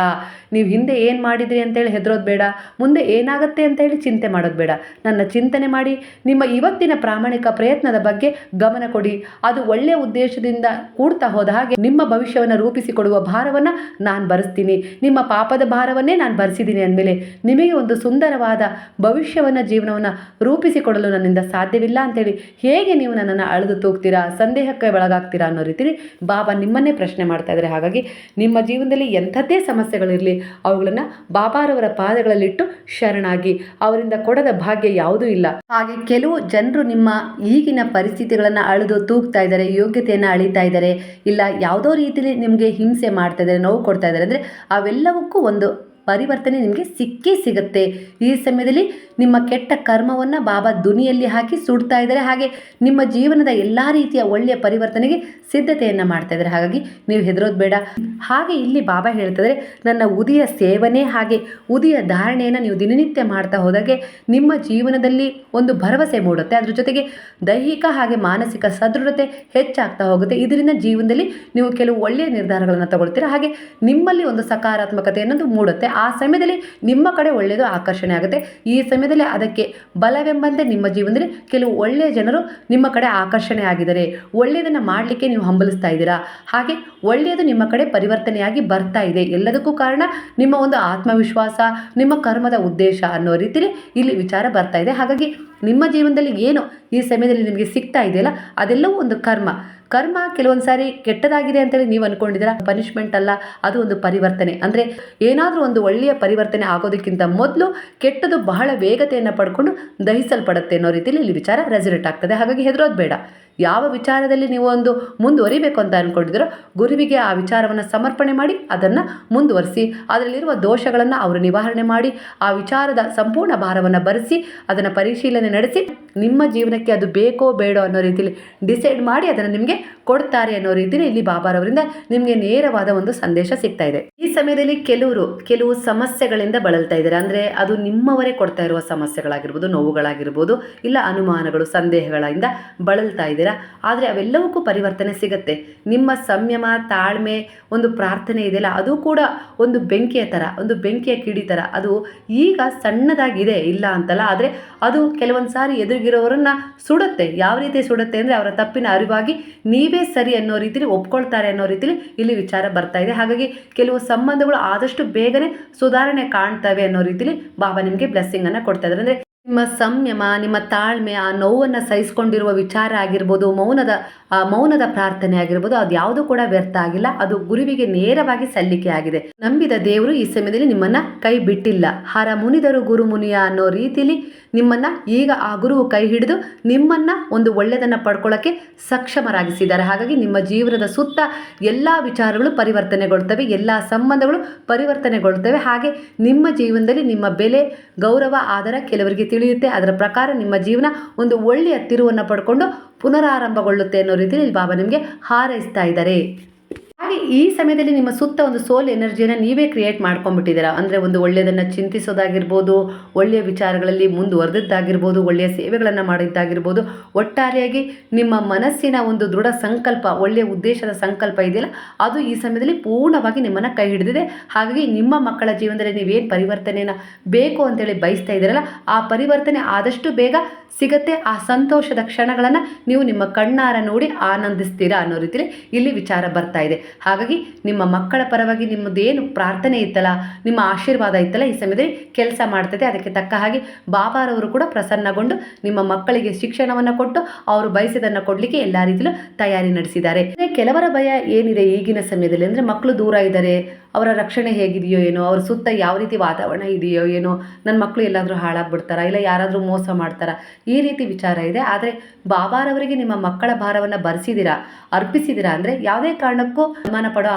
ನೀವು ಹಿಂದೆ ಏನು ಮಾಡಿದ್ರಿ ಅಂತೇಳಿ ಹೆದರೋದು ಬೇಡ, ಮುಂದೆ ಏನಾಗುತ್ತೆ ಅಂತೇಳಿ ಚಿಂತೆ ಮಾಡೋದು ಬೇಡ. ನನ್ನ ಚಿಂತನೆ ಮಾಡಿ, ನಿಮ್ಮ ಇವತ್ತಿನ ಪ್ರಾಮಾಣಿಕ ಪ್ರಯತ್ನದ ಬಗ್ಗೆ ಗಮನ ಕೊಡಿ. ಅದು ಒಳ್ಳೆಯ ಉದ್ದೇಶದಿಂದ ಕೂಡ್ತಾ ಹೋದ ಹಾಗೆ ನಿಮ್ಮ ಭವಿಷ್ಯವನ್ನು ರೂಪಿಸಿಕೊಡುವ ಭಾರವನ್ನು ನಾನು ಬರೆಸ್ತೀನಿ. ನಿಮ್ಮ ಪಾಪದ ಭಾರವನ್ನೇ ನಾನು ಬರೆಸಿದ್ದೀನಿ ಅಂದಮೇಲೆ ನಿಮಗೆ ಒಂದು ಸುಂದರವಾದ ಭವಿಷ್ಯವನ್ನು, ಜೀವನವನ್ನು ರೂಪಿಸಿಕೊಡಲು ನನ್ನಿಂದ ಸಾಧ್ಯವಿಲ್ಲ ಅಂತೇಳಿ ಹೇಗೆ ನೀವು ನನ್ನನ್ನು ಅಳೆದು ತೂಗ್ತೀರಾ, ಸಂದೇಹಕ್ಕೆ ಒಳಗಾಗ್ತೀರಾ ಅನ್ನೋ ರೀತಿಲಿ ಬಾಬಾ ನಿಮ್ಮನ್ನೇ ಪ್ರಶ್ನೆ ಮಾಡ್ತಾ ಇದ್ದಾರೆ. ಹಾಗಾಗಿ ನಿಮ್ಮ ಜೀವನದಲ್ಲಿ ಎಂಥದ್ದೇ ಸಮಸ್ಯೆಗಳಿರಲಿ ಅವುಗಳನ್ನು ಬಾಬಾರವರ ಪಾದಗಳಲ್ಲಿಟ್ಟು ಶರಣಾಗಿ, ಅವರಿಂದ ಕೊಡದ ಭಾಗ್ಯ ಯಾವುದೂ ಇಲ್ಲ. ಹಾಗೆ ಕೆಲವು ಜನರು ನಿಮ್ಮ ಈಗಿನ ಪರಿಸ್ಥಿತಿಗಳನ್ನು ಅಳೆದು ತೂಗ್ತಾ ಇದ್ದಾರೆ, ಯೋಗ್ಯತೆಯನ್ನು ಅಳಿತಾ ಇದ್ದಾರೆ. ಇಲ್ಲ, ಯಾವುದೋ ರೀತಿಯಲ್ಲಿ ನಿಮಗೆ ಹಿಂಸೆ ಮಾಡ್ತಾ ಇದ್ದಾರೆ, ನೋವು ಕೊಡ್ತಾ ಇದ್ದಾರೆ. ಅಂದರೆ ಅವೆಲ್ಲವಕ್ಕೂ ಒಂದು ಪರಿವರ್ತನೆ ನಿಮಗೆ ಸಿಕ್ಕೇ ಸಿಗುತ್ತೆ. ಈ ಸಮಯದಲ್ಲಿ ನಿಮ್ಮ ಕೆಟ್ಟ ಕರ್ಮವನ್ನು ಬಾಬಾ ದುನಿಯಲ್ಲಿ ಹಾಕಿ ಸುಡ್ತಾ ಇದ್ದಾರೆ. ಹಾಗೆ ನಿಮ್ಮ ಜೀವನದ ಎಲ್ಲ ರೀತಿಯ ಒಳ್ಳೆಯ ಪರಿವರ್ತನೆಗೆ ಸಿದ್ಧತೆಯನ್ನು ಮಾಡ್ತಾ ಇದ್ದಾರೆ. ಹಾಗಾಗಿ ನೀವು ಹೆದರೋದು ಬೇಡ. ಹಾಗೆ ಇಲ್ಲಿ ಬಾಬಾ ಹೇಳ್ತಿದ್ರೆ ನನ್ನ ಉದಿಯ ಸೇವನೆ ಹಾಗೆ ಉದಿಯ ಧಾರಣೆಯನ್ನು ನೀವು ದಿನನಿತ್ಯ ಮಾಡ್ತಾ ಹೋದಾಗೆ ನಿಮ್ಮ ಜೀವನದಲ್ಲಿ ಒಂದು ಭರವಸೆ ಮೂಡುತ್ತೆ. ಅದ್ರ ಜೊತೆಗೆ ದೈಹಿಕ ಹಾಗೆ ಮಾನಸಿಕ ಸದೃಢತೆ ಹೆಚ್ಚಾಗ್ತಾ ಹೋಗುತ್ತೆ. ಇದರಿಂದ ಜೀವನದಲ್ಲಿ ನೀವು ಕೆಲವು ಒಳ್ಳೆಯ ನಿರ್ಧಾರಗಳನ್ನು ತಗೊಳ್ತೀರಾ? ಹಾಗೆ ನಿಮ್ಮಲ್ಲಿ ಒಂದು ಸಕಾರಾತ್ಮಕತೆ ಅನ್ನೋದು ಮೂಡುತ್ತೆ. ಆ ಸಮಯದಲ್ಲಿ ನಿಮ್ಮ ಕಡೆ ಒಳ್ಳೆಯದು ಆಕರ್ಷಣೆ ಆಗುತ್ತೆ. ಈ ಸಮಯದಲ್ಲಿ ಅದಕ್ಕೆ ಬಲವೆಂಬಂತೆ ನಿಮ್ಮ ಜೀವನದಲ್ಲಿ ಕೆಲವು ಒಳ್ಳೆಯ ಜನರು ನಿಮ್ಮ ಕಡೆ ಆಕರ್ಷಣೆ ಆಗಿದ್ದಾರೆ. ಒಳ್ಳೆಯದನ್ನು ಮಾಡಲಿಕ್ಕೆ ನೀವು ಹಂಬಲಿಸ್ತಾ ಇದ್ದೀರಾ? ಹಾಗೆ ಒಳ್ಳೆಯದು ನಿಮ್ಮ ಕಡೆ ಪರಿವರ್ತನೆಯಾಗಿ ಬರ್ತಾ ಇದೆ. ಎಲ್ಲದಕ್ಕೂ ಕಾರಣ ನಿಮ್ಮ ಒಂದು ಆತ್ಮವಿಶ್ವಾಸ, ನಿಮ್ಮ ಕರ್ಮದ ಉದ್ದೇಶ ಅನ್ನೋ ರೀತಿಯಲ್ಲಿ ಇಲ್ಲಿ ವಿಚಾರ ಬರ್ತಾ ಇದೆ. ಹಾಗಾಗಿ ನಿಮ್ಮ ಜೀವನದಲ್ಲಿ ಏನು ಈ ಸಮಯದಲ್ಲಿ ನಿಮಗೆ ಸಿಗ್ತಾ ಇದೆಯಲ್ಲ ಅದೆಲ್ಲವೂ ಒಂದು ಕರ್ಮ. ಕರ್ಮ ಕೆಲವೊಂದು ಸಾರಿ ಕೆಟ್ಟದಾಗಿದೆ ಅಂತೇಳಿ ನೀವು ಅನ್ಕೊಂಡಿದ್ದೀರಾ? ಪನಿಷ್ಮೆಂಟ್ ಅಲ್ಲ, ಅದು ಒಂದು ಪರಿವರ್ತನೆ. ಅಂದರೆ ಏನಾದರೂ ಒಂದು ಒಳ್ಳೆಯ ಪರಿವರ್ತನೆ ಆಗೋದಕ್ಕಿಂತ ಮೊದಲು ಕೆಟ್ಟದು ಬಹಳ ವೇಗತೆಯನ್ನು ಪಡ್ಕೊಂಡು ದಹಿಸಲ್ಪಡುತ್ತೆ ಅನ್ನೋ ರೀತಿಯಲ್ಲಿ ಇಲ್ಲಿ ವಿಚಾರ ರೆಸಲ್ಟ್ ಆಗ್ತದೆ. ಹಾಗಾಗಿ ಹೆದರೋದು ಬೇಡ. ಯಾವ ವಿಚಾರದಲ್ಲಿ ನೀವು ಒಂದು ಮುಂದುವರಿಬೇಕು ಅಂತ ಅಂದ್ಕೊಂಡಿದ್ದೀರೋ ಗುರುವಿಗೆ ಆ ವಿಚಾರವನ್ನು ಸಮರ್ಪಣೆ ಮಾಡಿ, ಅದನ್ನು ಮುಂದುವರಿಸಿ, ಅದರಲ್ಲಿರುವ ದೋಷಗಳನ್ನು ಅವರು ನಿವಾರಣೆ ಮಾಡಿ, ಆ ವಿಚಾರದ ಸಂಪೂರ್ಣ ಭಾರವನ್ನು ಬರೆಸಿ, ಅದನ್ನು ಪರಿಶೀಲನೆ ನಡೆಸಿ, ನಿಮ್ಮ ಜೀವನಕ್ಕೆ ಅದು ಬೇಕೋ ಬೇಡೋ ಅನ್ನೋ ರೀತಿಯಲ್ಲಿ ಡಿಸೈಡ್ ಮಾಡಿ, ಅದನ್ನು ನಿಮಗೆ ಕೊಡ್ತಾರೆ ಅನ್ನೋ ರೀತಿಯಲ್ಲಿ ಇಲ್ಲಿ ಬಾಬಾರವರಿಂದ ನಿಮಗೆ ನೇರವಾದ ಒಂದು ಸಂದೇಶ ಸಿಗ್ತಾ ಇದೆ. ಈ ಸಮಯದಲ್ಲಿ ಕೆಲವರು, ಕೆಲವು ಸಮಸ್ಯೆಗಳಿಂದ ಬಳಲ್ತಾ ಇದ್ದಾರೆ. ಅಂದರೆ ಅದು ನಿಮ್ಮವರೇ ಕೊಡ್ತಾ ಇರುವ ಸಮಸ್ಯೆಗಳಾಗಿರ್ಬೋದು, ನೋವುಗಳಾಗಿರ್ಬೋದು, ಇಲ್ಲ ಅನುಮಾನಗಳು, ಸಂದೇಹಗಳಿಂದ ಬಳಲ್ತಾ ಇದ್ದೀರಾ? ಆದರೆ ಅವೆಲ್ಲವಕ್ಕೂ ಪರಿವರ್ತನೆ ಸಿಗುತ್ತೆ. ನಿಮ್ಮ ಸಂಯಮ, ತಾಳ್ಮೆ, ಒಂದು ಪ್ರಾರ್ಥನೆ ಇದೆಯಲ್ಲ, ಅದು ಕೂಡ ಒಂದು ಬೆಂಕಿಯ ಥರ, ಒಂದು ಬೆಂಕಿಯ ಕಿಡಿ ಥರ. ಅದು ಈಗ ಸಣ್ಣದಾಗಿದೆ, ಇಲ್ಲ ಅಂತಲ್ಲ, ಆದರೆ ಅದು ಕೆಲವೊಂದು ಸಾರಿ ಎದುರಿಗಿರೋರನ್ನ ಸುಡುತ್ತೆ. ಯಾವ ರೀತಿ ಸುಡುತ್ತೆ ಅಂದರೆ ಅವರ ತಪ್ಪಿನ ಅರಿವಾಗಿ ನೀವೇ ಸರಿ ಅನ್ನೋ ರೀತಿಲಿ ಒಪ್ಕೊಳ್ತಾರೆ ಅನ್ನೋ ರೀತಿಲಿ ಇಲ್ಲಿ ವಿಚಾರ ಬರ್ತಾ ಇದೆ. ಹಾಗಾಗಿ ಕೆಲವು ಸಂಬಂಧಗಳು ಆದಷ್ಟು ಬೇಗನೆ ಸುಧಾರಣೆ ಕಾಣ್ತವೆ ಅನ್ನೋ ರೀತಿಲಿ ಬಾಬಾ ನಿಮಗೆ ಬ್ಲೆಸ್ಸಿಂಗನ್ನು ಕೊಡ್ತಾ ಇದ್ದಾರೆ. ಅಂದರೆ ನಿಮ್ಮ ಸಂಯಮ, ನಿಮ್ಮ ತಾಳ್ಮೆ, ಆ ನೋವನ್ನು ಸಹಿಸ್ಕೊಂಡಿರುವ ವಿಚಾರ ಆಗಿರ್ಬೋದು, ಮೌನದ ಮೌನದ ಪ್ರಾರ್ಥನೆ ಆಗಿರ್ಬೋದು, ಅದು ಯಾವುದು ಕೂಡ ವ್ಯರ್ಥ ಆಗಿಲ್ಲ. ಅದು ಗುರುವಿಗೆ ನೇರವಾಗಿ ಸಲ್ಲಿಕೆ ಆಗಿದೆ. ನಂಬಿದ ದೇವರು ಈ ಸಮಯದಲ್ಲಿ ನಿಮ್ಮನ್ನ ಕೈ ಬಿಟ್ಟಿಲ್ಲ. ಹರ ಮುನಿದರು ಗುರು ಮುನಿಯ ಅನ್ನೋ ರೀತಿಲಿ ನಿಮ್ಮನ್ನ ಈಗ ಆ ಗುರುವು ಕೈ ಹಿಡಿದು ನಿಮ್ಮನ್ನ ಒಂದು ಒಳ್ಳೆಯದನ್ನು ಪಡ್ಕೊಳ್ಳೋಕ್ಕೆ ಸಕ್ಷಮರಾಗಿಸಿದ್ದಾರೆ. ಹಾಗಾಗಿ ನಿಮ್ಮ ಜೀವನದ ಸುತ್ತ ಎಲ್ಲ ವಿಚಾರಗಳು ಪರಿವರ್ತನೆಗೊಳ್ತವೆ, ಎಲ್ಲ ಸಂಬಂಧಗಳು ಪರಿವರ್ತನೆಗೊಳ್ತವೆ. ಹಾಗೆ ನಿಮ್ಮ ಜೀವನದಲ್ಲಿ ನಿಮ್ಮ ಬೆಲೆ, ಗೌರವ, ಆದರ ಕೆಲವರಿಗೆ ತಿಳಿಯುತ್ತೆ. ಅದರ ಪ್ರಕಾರ ನಿಮ್ಮ ಜೀವನ ಒಂದು ಒಳ್ಳೆಯ ತಿರುವನ್ನು ಪಡ್ಕೊಂಡು ಪುನರಾರಂಭಗೊಳ್ಳುತ್ತೆ ಅನ್ನೋ ರೀತಿಯಲ್ಲಿ ಬಾಬಾ ನಿಮಗೆ ಹಾರೈಸ್ತಾ ಇದ್ದಾರೆ. ಹಾಗೆ ಈ ಸಮಯದಲ್ಲಿ ನಿಮ್ಮ ಸುತ್ತ ಒಂದು ಸೋಲ್ ಎನರ್ಜಿಯನ್ನು ನೀವೇ ಕ್ರಿಯೇಟ್ ಮಾಡ್ಕೊಂಡ್ಬಿಟ್ಟಿದ್ದೀರಾ? ಅಂದರೆ ಒಂದು ಒಳ್ಳೆಯದನ್ನು ಚಿಂತಿಸೋದಾಗಿರ್ಬೋದು, ಒಳ್ಳೆಯ ವಿಚಾರಗಳಲ್ಲಿ ಮುಂದುವರೆದಿದ್ದಾಗಿರ್ಬೋದು, ಒಳ್ಳೆಯ ಸೇವೆಗಳನ್ನು ಮಾಡಿದ್ದಾಗಿರ್ಬೋದು, ಒಟ್ಟಾರೆಯಾಗಿ ನಿಮ್ಮ ಮನಸ್ಸಿನ ಒಂದು ದೃಢ ಸಂಕಲ್ಪ, ಒಳ್ಳೆಯ ಉದ್ದೇಶದ ಸಂಕಲ್ಪ ಇದೆಯಲ್ಲ, ಅದು ಈ ಸಮಯದಲ್ಲಿ ಪೂರ್ಣವಾಗಿ ನಿಮ್ಮನ್ನು ಕೈ ಹಿಡಿದಿದೆ. ಹಾಗಾಗಿ ನಿಮ್ಮ ಮಕ್ಕಳ ಜೀವನದಲ್ಲಿ ನೀವೇನು ಪರಿವರ್ತನೆಯನ್ನು ಬೇಕು ಅಂತೇಳಿ ಬಯಸ್ತಾ ಇದ್ದೀರಲ್ಲ, ಆ ಪರಿವರ್ತನೆ ಆದಷ್ಟು ಬೇಗ ಸಿಗತ್ತೆ. ಆ ಸಂತೋಷದ ಕ್ಷಣಗಳನ್ನು ನೀವು ನಿಮ್ಮ ಕಣ್ಣಾರ ನೋಡಿ ಆನಂದಿಸ್ತೀರಾ ಅನ್ನೋ ರೀತಿಯಲ್ಲಿ ಇಲ್ಲಿ ವಿಚಾರ ಬರ್ತಾ ಇದೆ. ಹಾಗಾಗಿ ನಿಮ್ಮ ಮಕ್ಕಳ ಪರವಾಗಿ ನಿಮ್ಮದೇನು ಪ್ರಾರ್ಥನೆ ಇತ್ತಲ್ಲ, ನಿಮ್ಮ ಆಶೀರ್ವಾದ ಇತ್ತಲ್ಲ, ಈ ಸಮಯದಲ್ಲಿ ಕೆಲಸ ಮಾಡ್ತದೆ. ಅದಕ್ಕೆ ತಕ್ಕ ಹಾಗೆ ಬಾಬಾರವರು ಕೂಡ ಪ್ರಸನ್ನಗೊಂಡು ನಿಮ್ಮ ಮಕ್ಕಳಿಗೆ ಶಿಕ್ಷಣವನ್ನು ಕೊಟ್ಟು ಅವರು ಬಯಸಿದನ್ನು ಕೊಡಲಿಕ್ಕೆ ಎಲ್ಲ ರೀತಿಯಲ್ಲೂ ತಯಾರಿ ನಡೆಸಿದ್ದಾರೆ. ಕೆಲವರ ಭಯ ಏನಿದೆ ಈಗಿನ ಸಮಯದಲ್ಲಿ ಅಂದರೆ ಮಕ್ಕಳು ದೂರ ಇದ್ದಾರೆ. ಅವರ ರಕ್ಷಣೆ ಹೇಗಿದೆಯೋ ಏನೋ, ಅವ್ರ ಸುತ್ತ ಯಾವ ರೀತಿ ವಾತಾವರಣ ಇದೆಯೋ ಏನೋ ನನ್ನ ಮಕ್ಕಳು ಎಲ್ಲಾದರೂ ಹಾಳಾಗ್ಬಿಡ್ತಾರಾ, ಇಲ್ಲ ಯಾರಾದರೂ ಮೋಸ ಮಾಡ್ತಾರಾ, ಈ ರೀತಿ ವಿಚಾರ ಇದೆ. ಆದರೆ ಬಾಬಾರವರಿಗೆ ನಿಮ್ಮ ಮಕ್ಕಳ ಭಾರವನ್ನು ಬರೆಸಿದಿರಾ ಅರ್ಪಿಸಿದ್ದೀರಾ ಅಂದರೆ ಯಾವುದೇ ಕಾರಣಕ್ಕೂ ಅನುಮಾನ ಪಡೋ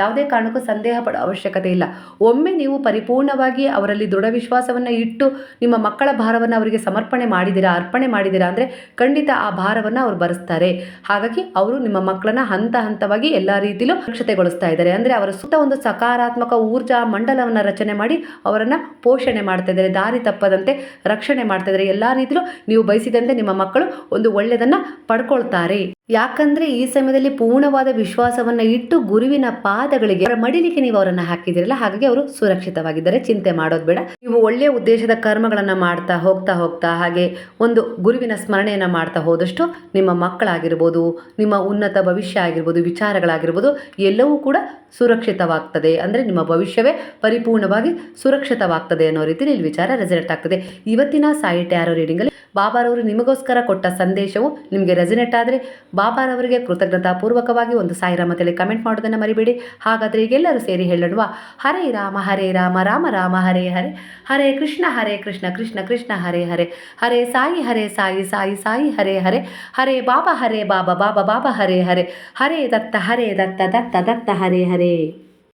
ಯಾವುದೇ ಕಾರಣಕ್ಕೂ ಸಂದೇಹ ಪಡೋ ಅವಶ್ಯಕತೆ ಇಲ್ಲ. ಒಮ್ಮೆ ನೀವು ಪರಿಪೂರ್ಣವಾಗಿ ಅವರಲ್ಲಿ ದೃಢ ವಿಶ್ವಾಸವನ್ನು ಇಟ್ಟು ನಿಮ್ಮ ಮಕ್ಕಳ ಭಾರವನ್ನು ಅವರಿಗೆ ಸಮರ್ಪಣೆ ಮಾಡಿದ್ದೀರಾ ಅರ್ಪಣೆ ಮಾಡಿದ್ದೀರಾ ಅಂದರೆ ಖಂಡಿತ ಆ ಭಾರವನ್ನು ಅವರು ಬರೆಸ್ತಾರೆ. ಹಾಗಾಗಿ ಅವರು ನಿಮ್ಮ ಮಕ್ಕಳನ್ನ ಹಂತ ಹಂತವಾಗಿ ಎಲ್ಲ ರೀತಿಲೂ ಸುರಕ್ಷತೆಗೊಳಿಸ್ತಾ ಇದ್ದಾರೆ. ಅಂದರೆ ಅವರ ಸುತ್ತ ಒಂದು ಸಕಾರಾತ್ಮಕ ಊರ್ಜಾ ಮಂಡಲವನ್ನು ರಚನೆ ಮಾಡಿ ಅವರನ್ನು ಪೋಷಣೆ ಮಾಡ್ತಾ ಇದ್ದಾರೆ. ದಾರಿ ತಪ್ಪದಂತೆ ರಕ್ಷಣೆ ಮಾಡ್ತಾ ಇದ್ದಾರೆ. ಎಲ್ಲ ರೀತಿಯಲ್ಲೂ ನೀವು ಬಯಸಿದಂತೆ ನಿಮ್ಮ ಮಕ್ಕಳು ಒಂದು ಒಳ್ಳೆಯದನ್ನು ಪಡ್ಕೊಳ್ತಾರೆ. ಯಾಕಂದ್ರೆ ಈ ಸಮಯದಲ್ಲಿ ಪೂರ್ಣವಾದ ವಿಶ್ವಾಸವನ್ನ ಇಟ್ಟು ಗುರುವಿನ ಪಾದಗಳಿಗೆ ಅವರ ಮಡಿಲಿಕ್ಕೆ ನೀವು ಅವರನ್ನ ಹಾಕಿದಿರಲ್ಲ ಹಾಗಾಗಿ ಅವರು ಸುರಕ್ಷಿತವಾಗಿದ್ದಾರೆ. ಚಿಂತೆ ಮಾಡೋದು ಬೇಡ. ನೀವು ಒಳ್ಳೆಯ ಉದ್ದೇಶದ ಕರ್ಮಗಳನ್ನ ಮಾಡ್ತಾ ಹೋಗ್ತಾ ಹೋಗ್ತಾ, ಹಾಗೆ ಒಂದು ಗುರುವಿನ ಸ್ಮರಣೆಯನ್ನ ಮಾಡ್ತಾ ಹೋದಷ್ಟು ನಿಮ್ಮ ಮಕ್ಕಳಾಗಿರ್ಬೋದು, ನಿಮ್ಮ ಉನ್ನತ ಭವಿಷ್ಯ ಆಗಿರ್ಬೋದು, ವಿಚಾರಗಳಾಗಿರ್ಬೋದು, ಎಲ್ಲವೂ ಕೂಡ ಸುರಕ್ಷಿತವಾಗ್ತದೆ. ಅಂದರೆ ನಿಮ್ಮ ಭವಿಷ್ಯವೇ ಪರಿಪೂರ್ಣವಾಗಿ ಸುರಕ್ಷಿತವಾಗ್ತದೆ ಅನ್ನೋ ರೀತಿಯಲ್ಲಿ ಇಲ್ಲಿ ವಿಚಾರ ರೆಸಲ್ಟ್ ಆಗ್ತದೆ. ಇವತ್ತಿನ ಸಾಯಿ ಟ್ಯಾರೋ ರೀಡಿಂಗಲ್ಲಿ ಬಾಬಾರವರು ನಿಮಗೋಸ್ಕರ ಕೊಟ್ಟ ಸಂದೇಶವು ನಿಮಗೆ ರೆಸಿನೆಟ್ ಆದರೆ ಬಾಬಾರವರಿಗೆ ಕೃತಜ್ಞತಾಪೂರ್ವಕವಾಗಿ ಒಂದು ಸಾವಿರ ಮತ್ತೆ ಕಮೆಂಟ್ ಮಾಡೋದನ್ನು ಮರಿಬೇಡಿ. ಹಾಗಾದರೆ ಈಗೆಲ್ಲರೂ ಸೇರಿ ಹೇಳೋಣ ಹರೇ ರಾಮ ಹರೇ ರಾಮ ರಾಮ ರಾಮ, ಹರೇ ಹರೇ. ಹರೇ ಕೃಷ್ಣ ಹರೇ ಕೃಷ್ಣ ಕೃಷ್ಣ ಕೃಷ್ಣ, ಹರೇ ಹರೇ. ಹರೇ ಸಾಯಿ ಹರೇ ಸಾಯಿ ಸಾಯಿ ಸಾಯಿ, ಹರೇ ಹರೇ. ಹರೇ ಬಾಬಾ ಹರೇ ಬಾಬಾ ಬಾಬಾ ಬಾಬಾ, ಹರೇ ಹರೇ. ಹರೇ ದತ್ತ ಹರೇ ದತ್ತ ದತ್ತ ದತ್ತ, ಹರೇ ಹರೇ.